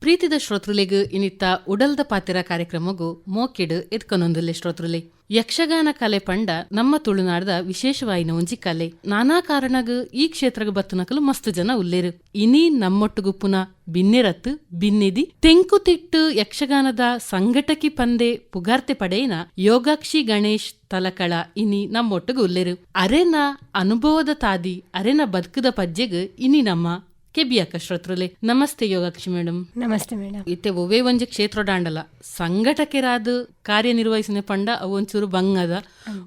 ಪ್ರೀತಿದ ಶ್ರೋತೃಲಿಗ್ ಇನಿತ್ತ ಉಡಲ್ದ ಪಾತಿರ ಕಾರ್ಯಕ್ರಮಗು ಮೋಕಿಡ್ ಎದ್ಕೊನೊಂದುಲ್ಲೆ ಶ್ರೋತೃಲೆ. ಯಕ್ಷಗಾನ ಕಲೆ ಪಂಡ ನಮ್ಮ ತುಳುನಾಡದ ವಿಶೇಷವಾಯಿನ ಒಂಜಿ ಕಲೆ. ನಾನಾ ಕಾರಣಗ್ ಈ ಕ್ಷೇತ್ರಗ್ ಬತ್ತುನಕಲು ಮಸ್ತ್ ಜನ ಉಲ್ಲೇರು. ಇನಿ ನಮ್ಮೊಟ್ಟುಗು ಪುನಃ ಬಿನ್ನೆರತ್ ಬಿನ್ನಿದಿ, ತೆಂಕುತಿಟ್ಟು ಯಕ್ಷಗಾನದ ಸಂಘಟಕಿ ಪಂದೆ ಪುಗಾರ್ತೆ ಪಡೆಯಿನ ಯೋಗಾಕ್ಷಿ ಗಣೇಶ್ ತಲಕಳ ಇನಿ ನಮ್ಮೊಟ್ಟುಗು ಉಲ್ಲೇರು. ಅರೆನ ಅನುಭವದ ತಾದಿ, ಅರೆನ ಬದುಕದ ಪಜ್ಜೆಗ್ ಇನಿ ನಮ್ಮ ಕೆಬಿಯಕ್ಕ ಶ್ರೋತೃಲೆ ನಮಸ್ತೆ ಯೋಗಾಕ್ಷಿ ಮೇಡಮ್ ನಮಸ್ತೆ ಮೇಡಮ್ ಇತ್ತೆ ಒವೇ ಒಂಜಿ ಕ್ಷೇತ್ರ ಡಾಂಡಲ. ಸಂಘಟಕರಾದ ಕಾರ್ಯನಿರ್ವಹಿಸಿನ ಪಂಡ ಅವು ಒಂಚೂರು ಬಂಗದ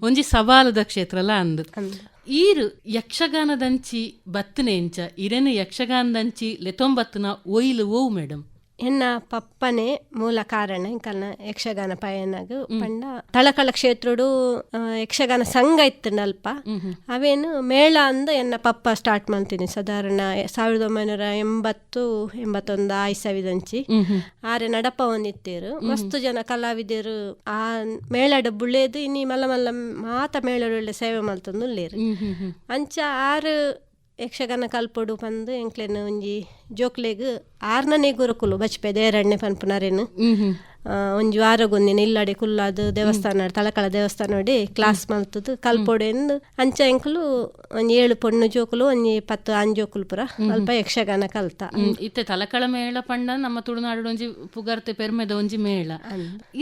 ಒಂಜಿ ಸವಾಲದ ಕ್ಷೇತ್ರಲ ಅಂದ್. ಈರು ಯಕ್ಷಗಾನದಂಚಿ ಬತ್ತನೆ ಎಂಚ ಇರೇನು ಯಕ್ಷಗಾನದಂಚಿ ಲೆತೊಂಬತ್ತನ ಒಯ್ಲು ಓವು ಮೇಡಮ್ ಎನ್ನ ಪಪ್ಪನೆ ಮೂಲ ಕಾರಣ. ಇಂಕಲ್ನ ಯಕ್ಷಗಾನ ಪಯನಗ್ ಪಂಡ ತಳಕಳ ಕ್ಷೇತ್ರಡು ಯಕ್ಷಗಾನ ಸಂಘ ಇತ್ತು ನಲ್ಪ. ಅವೇನು ಮೇಳ ಅಂದ ಎನ್ನ ಪಪ್ಪ ಸ್ಟಾರ್ಟ್ ಮಾಡ್ತೀನಿ. ಸಾಧಾರಣ ಸಾವಿರದ ಒಂಬೈನೂರ ಎಂಬತ್ತು ಎಂಬತ್ತೊಂದು ಆಯ್ಸವಿದಂಚಿ ಆರೆ ನಡಪ ಒಂದಿತ್ತೇರು ಮಸ್ತ್ ಜನ ಕಲಾವಿದರು ಆ ಮೇಳಡ ಬುಳ್ಳೇದು ಇನ್ನಿ ಮಲ್ಲ ಮಲ್ಲ ಮಾತ ಮೇಳಡೊಳ್ಳೆ ಸೇವೆ ಮಾಡ್ತಂದು ಉಳ್ಳೇರು ಅಂಚ ಆರು ಯಕ್ಷಗಾನ ಕಲ್ಪೊಡು ಬಂದು ಎಂಕ್ಲೆನ ಒಂಜಿ ಜೋಕ್ಲೆಗ್ ಆರ್ನನೆ ಗುರುಕುಲು ಬಚ್ಪೆ ದೇರಣ್ಣೆ ಪನ್ಪುನರೇನು. ಒಂಜಿ ವಾರಗೊಂದಿನ ಇಲ್ಲಡೆ ಕುಲ್ಲಾದ ದೇವಸ್ಥಾನ ತಳಕಳ ದೇವಸ್ಥಾನ ನೋಡಿ ಕ್ಲಾಸ್ ಮಲ್ತದು ಕಲ್ಪೋಡೆ ಎಂದು ಅಂಚ ಎಂಕುಲು ಒಂಜಿ ಏಳು ಪೊಣ್ಣು ಜೋಕುಲು ಒಂಜಿ ಪತ್ತು ಅಂಜೋಕುಲು ಪುರ ಅಲ್ಪ ಯಕ್ಷಗಾನ ಕಲ್ತ. ಇತ್ತೆ ತಲಕಳ ಮೇಳ ಪಂಡ ನಮ್ಮ ತುಳುನಾಡು ಒಂಜಿ ಪುಗರ್ತೆ ಪೆರ್ಮೆದ ಒಂಜಿ ಮೇಳ.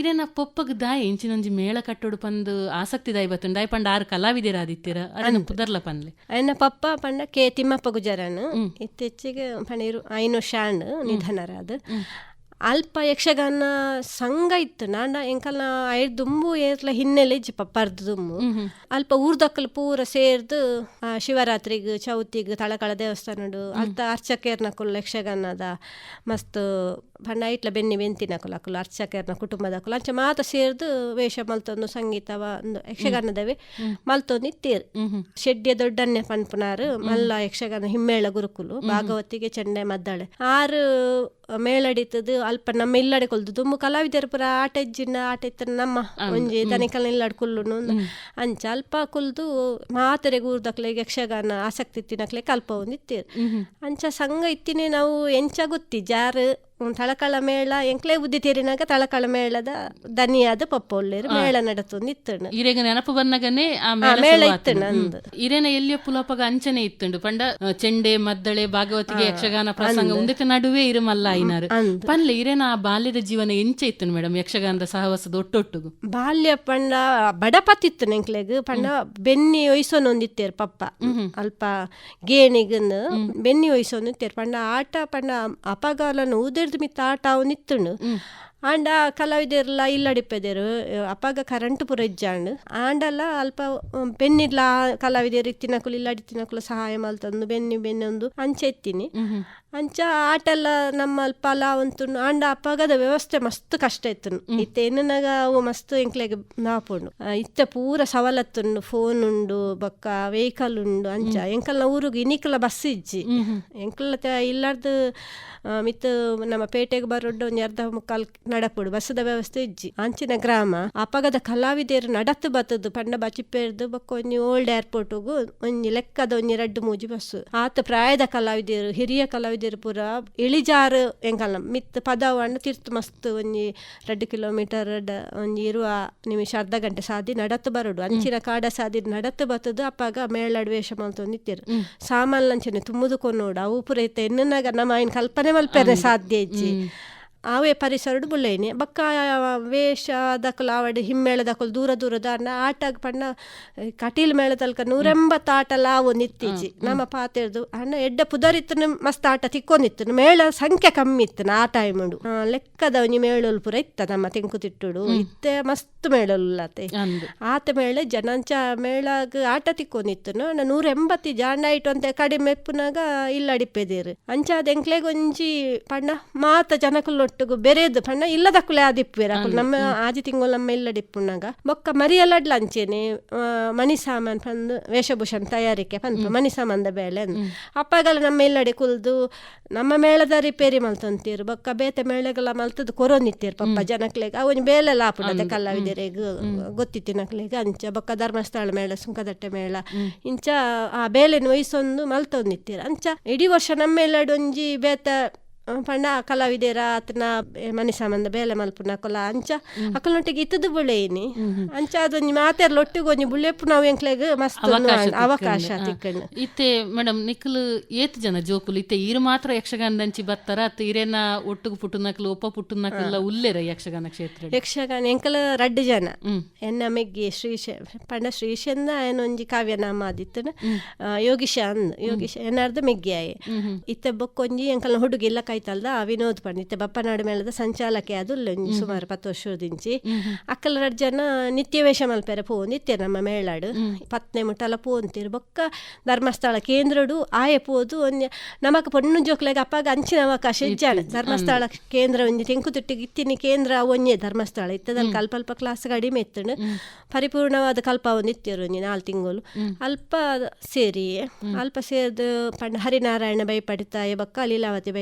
ಇರೇನ ಪೊಪ್ಪಗ್ ದಾಯಿ ಇಂಚಿನೊಂಜಿ ಮೇಳ ಕಟ್ಟೋಡು ಪಂದು ಆಸಕ್ತಿ ದಾಯಿ ಬತ್ತುಂಡು. ದಾಯಿ ಪಂಡ ಆರು ಕಲಾವಿದರಾದಿತ್ತೀರ ಅದನ್ನು ಪುದರ್ಲ ಪನ್ಲೆ ಅಯ್ಯನ ಪಪ್ಪ ಪಂಡ ಕೆ ತಿಮ್ಮಪ್ಪ ಗುಜರನು ಇತ್ತೀಚೆಗೆ ಪಣಿರು ಐನು ಶಾಂಡ್ ನಿಧನರಾದ. ಅಲ್ಪ ಯಕ್ಷಗಾನ ಸಂಘ ಇತ್ತು. ನಾಂಡ ಎಂಕಲ್ನ ಐದುಂಬು ದುಂಬು ಏರ್ಲ ಹಿನ್ನೆಲೆ ಇಜ್ಜಿ ಪಪ್ಪರ್ದು ದುಂಬು. ಅಲ್ಪ ಊರ್ದಕ್ಕಲು ಪೂರ ಸೇರ್ದು ಆ, ಶಿವರಾತ್ರಿಗ್ ಚೌತಿಗ್ ತಳಕಳ ದೇವಸ್ಥಾನಡು ಅಲ್ತ ಅರ್ಚಕೇರ್ನಕುಲ್ ಯಕ್ಷಗಾನದ ಮಸ್ತ್ ಬಣ್ಣ ಇಟ್ಲ ಬೆನ್ನಿ ಬೆಂತಿನಕುಲು ಅಕುಲು ಅರ್ಚಕೇರ್ನ ಕುಟುಂಬದಕುಲು ಅಂಚ ಮಾತ ಸೇರ್ದು ವೇಷ ಮಲ್ತೊಂದು ಸಂಗೀತವ ಒಂದು ಯಕ್ಷಗಾನದವೆ. ಮಲ್ತೊಂದು ಇತ್ತೇರ್. ಶೆಡ್ಡಿಯ ದೊಡ್ಡನ್ನೆ ಪನ್ಪುನಾರು ಮಲ್ಲ ಯಕ್ಷಗಾನ ಹಿಮ್ಮೇಳ ಗುರುಕುಲು ಭಾಗವತಿಗೆ ಚೆನ್ನೈ ಮದ್ದಳೆ. ಆರು ಮೇಳಡಿತದು ಅಲ್ಪ ನಮ್ಮ ಇಲ್ಲಡೆ ಕೊಲ್ದು ತುಂಬ ಕಲಾವಿದರು ಪುರ ಆಟ ಇಜ್ಜಿನ ಆಟ ಇತ್ತ ನಮ್ಮ ಒಂಜಿ ತನಿಕಲ್ ಇಲ್ಲಡ್ ಕುಲ್ಲುನು ಅಂಚ. ಅಲ್ಪ ಕುಲ್ದು ಮಾತರೆ ಗೂರ್ದಕ್ಲೆ ಯಕ್ಷಗಾನ ಆಸಕ್ತಿ ಇತ್ತಿನಕ್ಲೆ ಕಲ್ಪ ಒಂದಿತ್ತೀರು ಅಂಚ ಸಂಘ ಇತ್ತಿನೇ ನಾವು ಎಂಚ ಗೊತ್ತಿ. ಜಾರು ತಳಕಳ ಮೇಳ ಎಂಕ್ಲೆ ಬುದ್ಧಿ ತೀರಿನಾಗ ತಳಕಳ ಮೇಳದ ದನಿಯಾದ ಪಪ್ಪ ಒಳ್ಳೆರು ಮೇಳ ನಡತು ಇತ್ತಣ್ಣ ಇರೆಗ ನೆನಪು ಬನ್ನಗನೆ ಮೇಳ ಮೇಳ ಶುರುವಾತು. ಇತ್ತು ಇರೆನ ಎಲ್ಲಿಯ ಪುಲಪಗ ಅಂಚನೆ ಇತ್ತುಂಡು. ಪಂಡ ಚೆಂಡೆ ಮದ್ದಳೆ ಭಾಗವತಿಗೆ ಯಕ್ಷಗಾನ ಪ್ರಸಂಗ ಉಂದೆತ ನಡುವೆ ಇರು ಮಲ್ಲ ಐನಾರು. ಅಂದ್. ಪನ್ಲೆ ಇರೆನ ಆ ಬಾಲ್ಯದ ಜೀವನ ಎಂಚ ಇತ್ತು ಮೇಡಮ್ ಯಕ್ಷಗಾನದ ಸಹವಾಸದ ಒಟ್ಟೊಟ್ಟುಗು. ಬಾಲ್ಯ ಪಂಡ ಬಡಪತ್ತಿತ್ತು ನೆಂಕ್ಲೆಗ್ ಪಂಡ ಬೆನ್ನಿ ಒಯ್ಸೋನೊಂದಿತ್ತೇರು ಪಪ್ಪ. ಅಲ್ಪ ಗೇಣಿಗನ್ ಬೆನ್ನಿ ಒಯ್ಸೊಂದಿತ್ತೇರು ಪಂಡ ಆಟ ಪಂಡ ಅಪಗಾಲನು ಊದಿರ್ದು ಮಿತ್ತ ಆಟ ಅವನಿತ್ತುಂಡು ಆಂಡ ಕಲಾವಿದರೆಲ್ಲ ಇಲ್ಲಡಿಪ್ಪೆದೇರು ಅಪ್ಪಾಗ ಕರೆಂಟ್ ಪೂರ ಇಜ್ಜಾಂಡ್. ಆಂಡಲ್ಲ ಅಲ್ಪ ಬೆನ್ನಿಲ್ಲ ಕಲಾವಿದರು ಇತ್ತಿನಕುಲು ಇಲ್ಲಡಿತ್ತಿನಕುಲು ಸಹಾಯ ಮಲ್ತಂದು ಬೆನ್ನಿ ಬೆನ್ನೊಂದು ಅಂಚೆ ಎತ್ತೀನಿ. ಅಂಚ ಆಟೆಲ್ಲ ನಮ್ಮ ಅಲ್ಪ ಅಂತು ಆಂಡ ಅಪಗದ ವ್ಯವಸ್ಥೆ ಮಸ್ತ್ ಕಷ್ಟ ಇತ್ತು ಇತ್ತೇನಾಗ ಎನ್ನನಾಗ ಅವು ಮಸ್ತ್ ಎಂಕ್ಲೆಗೆ ನಾಪುಂಡು. ಇತ್ತೆ ಪೂರ ಸವಲತ್ತುಂಡು ಫೋನ್ ಉಂಡು ಬೊಕ್ಕ ವೆಹಿಕಲ್ ಉಂಡು ಅಂಚ ಎಂಕಲ್ನ ಊರಿಗೆ ಇನಿಕಲ ಬಸ್ ಇಜ್ಜಿ. ಎಂಕಲ್ ಇಲ್ಲಾರ್ದು ಮಿತ್ ನಮ್ಮ ಪೇಟೆಗೆ ಬರೋಡು ಒಂಜಿ ಅರ್ಧ ಮುಕ್ಕಾಲ್ ನಡಪುಡು. ಬಸ್ಸದ ವ್ಯವಸ್ಥೆ ಇಜ್ಜಿ. ಅಂಚಿನ ಗ್ರಾಮ ಅಪಗದ ಕಲಾವಿದರು ನಡತ್ತು ಬತ್ತದು. ಪಂಡ ಬಚಿಪ್ಪೇರ್ದು ಬೊಕ್ಕ ಒಂಜಿ ಓಲ್ಡ್ ಏರ್ಪೋರ್ಟ್ಗೂ ಒಂಜಿ ಲೆಕ್ಕದ ಒಂಜಿ ರಡ್ಡು ಮೂಜಿ ಬಸ್ಸು. ಆತ ಪ್ರಾಯದ ಕಲಾವಿದರು ಹಿರಿಯ ಕಲಾವಿದರು ಪೂರ ಇಳಿಜಾರು ಎಂಕಲ್ನ ಮಿತ್ ಪದವನ್ನು ತಿರ್ತು ಮಸ್ತ್ ಒಂಜಿ ರಡ್ಡ್ ಕಿಲೋಮೀಟರ್ ಒಂಜಿ ಇರುವ ನಿಮಿಷ ಅರ್ಧ ಗಂಟೆ ಸಾದಿ ನಡತ್ತು ಬರಡು. ಅಂಚಿನ ಕಾಡ ಸಾದಿ ನಡತ್ತು ಬತ್ತದು ಅಪ್ಪಾಗ ಮೇಳಡ್ ವೇಷ ಮಲ್ತೊಂದಿತ್ತಿರು ಸಾಮಾನ್ ಲಂಚನೆ ತುಂಬುದು ಕೊನ್ನೋಡು. ಅವು ಪುರ ಇತ್ತ ಎನ್ನನಾಗ ನಮ್ಮ ಆಯ್ನ ಕಲ್ಪನೆ ಮಲ್ಪೆರೆ ಸಾಧ್ಯ ಇಜ್ಜಿ. ಅವೇ ಪರಿಸರಡು ಬುಳ್ಳೈನಿ ಬಕ್ಕ ವೇಷ ದಕಲು ಆವಡ್ ಹಿಮ್ಮೇಳ ದಕಲು ದೂರ ದೂರದ ದಾಂಡ ಆಟಗ್ ಪಣ್ಣ ಕಟೀಲ್ ಮೇಳ ತಲ್ಕ ನೂರೆಂಬತ್ತು ಆಟ ಲಾವು ನಿತ್ತೀಚಿ ನಮ್ಮ ಪಾತೆರ್ದು ಅಣ್ಣ ಎಡ್ಡ ಪುದರಿತ್ತು ಮಸ್ತ್ ಆಟ ತಿಕ್ಕೊಂಡಿತ್ತು ಮೇಳ ಸಂಖ್ಯೆ ಕಮ್ಮಿ ಇತ್ತು ಆ ಟೈಮುಡು. ಲೆಕ್ಕದ ಒಂಜಿ ಮೇಳಲ್ ಪುರ ಇತ್ತ ನಮ್ಮ ತೆಂಕು ತಿಟ್ಟುಡು ಇತ್ತೆ ಮಸ್ತ್ ಮೇಳಲ್ಲಾತೆ ಆತ ಮೇಳೆ ಜನಂಚ ಮೇಳಾಗ ಆಟ ತಿಕ್ಕೊಂಡಿತ್ತು ಅಣ್ಣ ನೂರ ಎಂಬತ್ತಿ ಜಾಂಡ ಇಟ್ಟು ಅಂತ ಕಡಿಮೆ ಪುನಾಗ ಇಲ್ಲ ಅಡಿಪೆದೇರು ಅಂಚಾದ ಎಂಕ್ಲೆಗೊಂಜಿ ಪಣ್ಣ ಮಾತ ಮಾತ ಜನಕುಲೊಟ್ಟುಗು ಬೆರೆದು ಪಂಡ ಆ ಆದಿಪ್ಪುವೆರ ನಮ್ಮ ಆಜಿ ತಿಂಗಳು ನಮ್ಮ ಇಲ್ಲ ಡಿಪ್ಪುನಾಗ ಬೊಕ್ಕ ಮರಿಯಲ್ಲಡ್ ಅಂಚೆನೆ ಆ, ಮಣಿ ಸಾಮಾನ್ ಪಂದು ವೇಷಭೂಷಣ ತಯಾರಿಕೆ ಪಂದು ಮಣಿ ಸಾಮಾನ್ದ ಬೇಳೆ ಅಂದ್. ಅಪ್ಪಗಲ ನಮ್ಮ ಇಲ್ಲಡೆ ಕುಲ್ದು ನಮ್ಮ ಮೇಳದ ರಿಪೇರಿ ಮಲ್ತಂತೀರು ಬೊಕ್ಕ ಬೇತೆ ಮೇಳೆಗಳ ಮಲ್ತದ್ದು ಕೊರೊಂದಿತ್ತೀರು ಪಪ್ಪ ಜನಕ್ಲೆಗ್. ಅವನ್ ಬೇಲೆ ಲಾಪುಡದೆ ಗೊತ್ತಿತ್ತು ಗೊತ್ತಿತ್ತಿನಕ್ಲೆಗ್ ಅಂಚ ಬೊಕ್ಕ ಧರ್ಮಸ್ಥಳ ಮೇಳ ಸುಂಕದಟ್ಟೆ ಮೇಳ. ಇಂಚ ಆ ಬೇಲೆನ ವಯಸ್ಸೊಂದು ಮಲ್ತೊಂದಿತ್ತೀರು. ಅಂಚ ಇಡೀ ವರ್ಷ ನಮ್ಮ ಇಲ್ಲಡೊಂಜಿ ಒಂಜಿ ಬೇತ ಆ, ಪಂಡ ಕಲಾವಿದೆರ ಆತನ ಮನೆ ಸಂಬಂಧ ಬೇಲೆ ಮಲ್ಪುನ ಕೊಲ ಅಂಚ. ಅಕಲ್ನೊಟ್ಟಿಗೆ ಇತ್ತದು ಬುಳೆಯಿನಿ ಅಂಚ ಅದೊಂಜಿ ಮಾತೆರ್ಲ ಒಟ್ಟಿಗೆ ಒಂಜಿ ಬುಳ್ಳೆಪ್ಪು ನಾವು ಎಂಕ್ಲೆಗ್ ಮಸ್ತ್ ಅವಕಾಶ ಅವಕಾಶ ತಿಕ್ಕಂಡು. ಇತ್ತೆ ಮೇಡಮ್ ನಿಕ್ಲು ಏತ್ ಜನ ಜೋಕುಲು ಇತ್ತೆ ಈರು ಮಾತ್ರ ಯಕ್ಷಗಾನದಂಚಿ ಬತ್ತಾರ ಅತ್ ಇರೇನ ಒಟ್ಟಿಗೆ ಪುಟ್ಟುನಕ್ಲು ಒಪ್ಪ ಪುಟ್ಟುನಕ್ಲೆಲ್ಲ ಉಲ್ಲೇರ ಯಕ್ಷಗಾನ ಕ್ಷೇತ್ರ ಯಕ್ಷಗಾನ ಎಂಕಲ ರಡ್ಡು ಜನ. ಎನ್ನ ಮೆಗ್ಗೆ ಶ್ರೀಶ ಪಂಡ ಶ್ರೀಶಂದ ಏನೊಂಜಿ ಕಾವ್ಯನಾಮ ಆದಿತ್ತನ ಯೋಗಿಶ ಅಂದ್. ಯೋಗಿಶ ಏನಾರ್ದ ಮೆಗ್ಗೆ ಆಯೆ. ಇತ್ತೆ ಬೊಕ್ಕೊಂಜಿ ಎಂಕಲ್ನ ಹುಡುಗಿ ಇಲ್ಲ ಕೈತಲ್ದ ವಿನೋದ್ ಪಂಡಿತ್ ಬಪ್ಪನಾಡು ಮೇಳದ ಸಂಚಾಲಕೆ ಅದು ಸುಮಾರು ಪತ್ತು ವರ್ಷದಿಂಚಿ ಅಕ್ಕಲ ರಜನ ಜನ ನಿತ್ಯ ವೇಷ ಮಲ್ಪೆರೆ ಪೋ ನಿತ್ಯ ನಮ್ಮ ಮೇಳಾಡು. ಪತ್ನೆ ಮುಟ್ಟಲ ಪೋಂತಿರು ಬೊಕ್ಕ ಧರ್ಮಸ್ಥಳ ಕೇಂದ್ರಡು ಆಯ ಪೋದು ಒಂದು ನಮಕ್ ಪೊಣ್ಣು ಜೋಕ್ಲೆಗ ಅಪ್ಪಾಗ ಅಂಚಿನ ಅವಕಾಶ ಇಜ್ಜಾಣ ಧರ್ಮಸ್ಥಳ ಕೇಂದ್ರ ಒಂಜಿ ತೆಂಕುತಿಟ್ಟಿಗೆ ಇತ್ತಿನಿ ಕೇಂದ್ರ ಒಂಜೆ ಧರ್ಮಸ್ಥಳ. ಇತ್ತದಲ್ಲಿ ಕಲ್ಪಲ್ಪ ಕ್ಲಾಸ್ ಕಡಿಮೆ ಇತ್ತನು ಪರಿಪೂರ್ಣವಾದ ಕಲ್ಪ ಒಂದು ಇತ್ತಿರು ಒಂಜಿ ನಾಲ್ ತಿಂಗಳು ಅಲ್ಪ ಸೇರಿ ಅಲ್ಪ ಸೇರ್ದು ಪಂಡ ಹರಿನಾರಾಯಣ ಭಯಪಡ್ತಾಯ ಬೊಕ್ಕ ಲೀಲಾವತಿ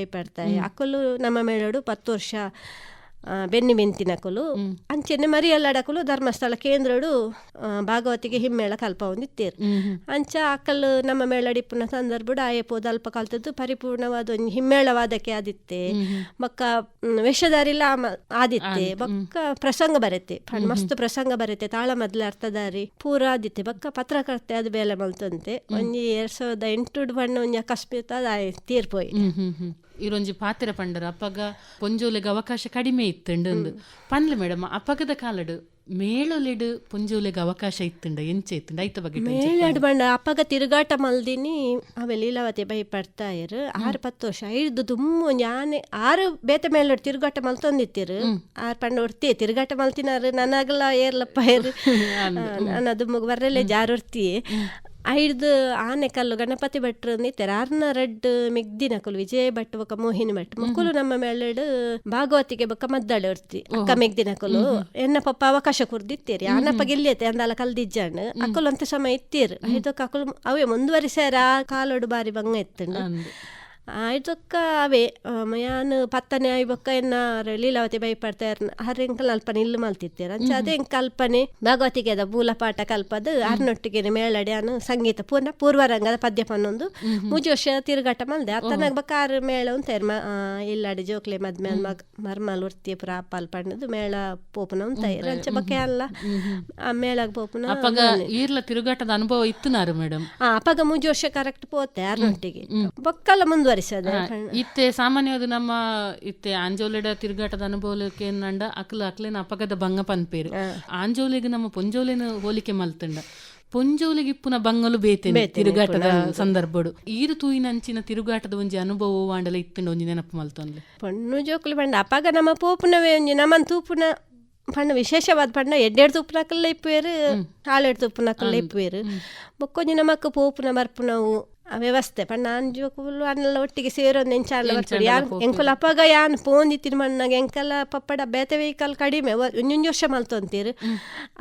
ಬೈಪಡ್ತಾಯಿ ಅಕ್ಕಲು ನಮ್ಮ ಮೇಳಡು ಪತ್ತು ವರ್ಷ ಬೆನ್ನಿ ಮೆಂತಿನಕಲು ಅಂಚೆನೆ ಮರಿಯಲ್ಲಾಡಕಲು ಧರ್ಮಸ್ಥಳ ಕೇಂದ್ರಡು ಭಾಗವತಿಗೆ ಹಿಮ್ಮೇಳ ಕಲ್ಪ ಒಂದಿತ್ತೇರು ಅಂಚ ಅಕ್ಕಲು ನಮ್ಮ ಮೇಳಡಿಪ್ಪುನ ಸಂದರ್ಭಡು ಆಯೆ ಪೋದು ಅಲ್ಪ ಕಲ್ತದ್ದು ಪರಿಪೂರ್ಣವಾದ ಒಂದು ಹಿಮ್ಮೇಳವಾದಕ್ಕೆ ಆದಿತ್ತೆ. ಮಕ್ಕ ಮ್, ವೇಷಧಾರಿಲ ಆದಿತ್ತೆ. ಬೊಕ್ಕ ಪ್ರಸಂಗ ಬರತ್ತೆ. ಮಸ್ತ್ ಪ್ರಸಂಗ ಬರತ್ತೆ. ತಾಳ ಮೊದಲ ಅರ್ಥದಾರಿ ಪೂರ ಆದಿತ್ತೆ. ಬೊಕ್ಕ ಪತ್ರಕರ್ತೆ ಅದು ಬೇಲೆ ಮಲ್ತಂತೆ. ಒಂಜಿ ಎರಡ್ ಸಾವಿರದ ಎಂಟು ಬಣ್ಣ ಒಂಜಿ ಅಕಸ್ಮಾತ್ ಅದು ತೀರ್ಪೋಯ್ ಇರೊಂಜಿ ಪಾತೆರ ಪಂಡರ ಅಪ್ಪಗ ಪೊಂಜೋಲೆಗ್ ಅವಕಾಶ ಕಡಿಮೆ ಇತ್ತುಂಡು ಪನ್ಲೆ ಮೇಡಮ್ ಅಪ್ಪಗದ ಕಾಲಡು ಮೇಳೊಲೆಡು ಪುಂಜೋಲೆಗೆ ಅವಕಾಶ ಇತ್ತುಂಡ ಎಂಚೆ ಇತ್ತುಂಡ ಐತ ಬಗ್ಗೆ ಮೇಳಡ್ ಬಣ್ಣ ಅಪ್ಪಗ ತಿರುಗಾಟ ಮಲ್ದಿನಿ ಅವೆ ಲೀಲಾವತಿ ಬೈ ಪಡ್ತಾಯಿರು ಆರು ಪತ್ತು ವರ್ಷ ಐದು ದುಮ್ಮು ಯಾನೆ ಆರು ಬೇತೆ ಮೇಳಡ್ ತಿರುಗಾಟ ಮಲ್ತೊಂದಿತ್ತಿರು ಆರು ಪಂಡ ಹೊರ್ತಿ ತಿರುಗಾಟ ಮಲ್ತಿನಾರು ನನಗಲ ಏರ್ಲಪ್ಪ ಏರು ನಾನು ದುಮ್ಮಗ್ ಬರ್ರಲ್ಲೇ ಜಾರೊರ್ತಿ ಐದು ಆನೆ ಕಲ್ಲು ಗಣಪತಿ ಭಟ್ರು ನಿತ್ತರ ಅರ್ನ ರೆಡ್ ಮಿಗ್ದಿನ ಕಲ್ಲು ವಿಜಯ ಭಟ್ ಬೊಕ ಮೋಹಿನಿ ಭಟ್. ಮಕ್ಕಳು ನಮ್ಮ ಮೇಳಡ್ ಭಾಗವತಿಗೆ ಬೊಕ ಮದ್ದಳೆ ಇರ್ತಿ ಅಕ್ಕ ಮೆಗ್ದಿನ ಕಲ್ಲು. ಎನ್ನ ಪಪ್ಪ ಅವಕಾಶ ಕುರ್ದಿತ್ತೀರಿ ಆನಪ್ಪ ಗೆಲ್ಲಿಯತೆ ಅಂದಾಲ ಕಲ್ದಿಜ್ಜಾಣ್ ಅಕ್ಕಲು ಅಂತ ಸಮಯ ಇತ್ತೀರ್. ಐದಕ್ಕೆ ಅಕ್ಕಲು ಅವೇ ಮುಂದುವರಿಸ್ಯಾರ ಕಾಲೋಡು ಬಾರಿ ಬಂಗ ಎತ್ತಂಡು ಆಯ್ತಕ್ಕ ಅವೇ ಯಾನ್ ಪತ್ತನೆ ಆಯ್ ಬೊಕ್ಕ ಎನ್ನ ಲೀಲಾವತಿ ಬೈಪಡ್ತಾರ ಹರ್ರೆಂಕಲ್ ಕಲ್ಪನೆ ಇಲ್ಲಿ ಮಲ್ತಿತ್ತೀರ ಅಂಚ ಅದೇ ಎಂಕ್ ಕಲ್ಪನೆ ಭಗವತಿಗೆ ಅದ ಮೂಲ ಪಾಠ ಕಲ್ಪದು ಅರ್ನೊಟ್ಟಿಗೆ ಮೇಳಡೆ ಅನು ಸಂಗೀತ ಪೂರ್ಣ ಪೂರ್ವರಂಗದ ಪದ್ಯ ಪನ್ನೊಂದು ಮುಜು ವರ್ಷ ತಿರುಗಾಟ ಮಲ್ದೆ ಅತ್ತನಾಗ ಬಕ್ಕ ಆರು ಮೇಳ ಉಂತೇರ್ ಇಲ್ಲಾಡಿ ಜೋಕ್ಲೆ ಮದ್ಮೆ ಮಗ ಮರ್ಮಲ್ ಉರ್ತಿ ಪುರ ಅಪ್ಪಲ್ ಪಣ್ಣದು ಮೇಳ ಪೋಪುನ ಉಂತಾಯಿರ ಅಂಚ ಬಕ್ಕೆ ಅಲ್ಲ ಆ ಮೇಳಗ್ ಪೋಪನ ಅಪ್ಪಗ ಈರ್ಲ ತಿರುಗಾಟದ ಅನುಭವ ಇತ್ತುನಾರು ಮೇಡಮ್ ಆ ಅಪ್ಪಗ ಮೂಜಿ ವರ್ಷ ಕರೆಕ್ಟ್ ಪೋತೆ ಆರ್ನೊಟ್ಟಿಗೆ ಬೊಕ್ಕಲ್ಲ ಮುಂದುವರಿಸದೆ ಇತ್ತೆ ಸಾಮಾನ್ಯವಾದ ನಮ್ಮ ಇತ್ತೆ ಆಂಜೋಲೆಡ ತಿರುಗಾಟದ ಅನುಭವಕ್ಕೆ ನಂಡ ಅಕ್ಲ ಅಕ್ಲೇನ ಅಪಗದ ಬಂಗ ಪನ್ಪೇರು. ಆಂಜೋಲಿಗೆ ನಮ್ಮ ಪೊಂಜೋಲೆನ ಹೋಲಿಕೆ ಮಲ್ತಂಡ. ಪೊಂಜೋಲಿಗೆ ಇಪ್ಪುನ ಬಂಗಲು ಬೇತೇನೆ ತಿರುಗಾಟದ ಸಂದರ್ಭಡು. ಈರು ತೂಯಿನಂಚಿನ ತಿರುಗಾಟದ ಒಂಜಿ ಅನುಭವ ವಾಂಡಲ ಇತ್ತಂಡ ಒಂಜಿ ನೆನಪು ಮಲ್ತೊಂದ್ಲೆ. ಪಣ್ಣು ಜೋಕುಲು ಬಂಡ ಅಪಾಗ ನಮ್ಮ ಪೋಪುನವೇ ಒಂಜಿ ನಮ್ಮನ್ ತೂಪುನ ಪಂಡ ವಿಶೇಷವಾದ ಪಂಡ ಎಡ್ಡೆಡ್ ತುಪ್ಪುನಕಲ್ಲ ಇಪ್ಪುವೇರು ಹಾಳೆಡ್ ತುಪ್ಪುನಕಲ್ಲ ಇಪ್ಪುವೇರು. ಬೊಕ್ಕೊಂಜಿ ನಮಕ್ ಪೋಪುನ ಬರ್ಪುನವು ವ್ಯವಸ್ಥೆ. ಪಂಡ ಅಂಜುಕುಲು ಜೋಕುಲು ಅನ್ನೆಲ್ಲ ಒಟ್ಟಿಗೆ ಸೇರೊಂದು ಎಂಚಾಲ ಬರ್ತದೆ. ಯಾನ್ ಎಂಕುಲ ಅಪಗ ಯಾನ್ ಪೋಂದಿತ್ತಿನ ಮಣ್ಣಾಗ ಎಂಕಲ ಪಪ್ಪಡ ಬೇತೆ ವೆಹಿಕಲ್ ಕಡಿಮೆ. ಒಂಜೊಂಜು ವರ್ಷ ಮಲ್ತೊಂತೀರು.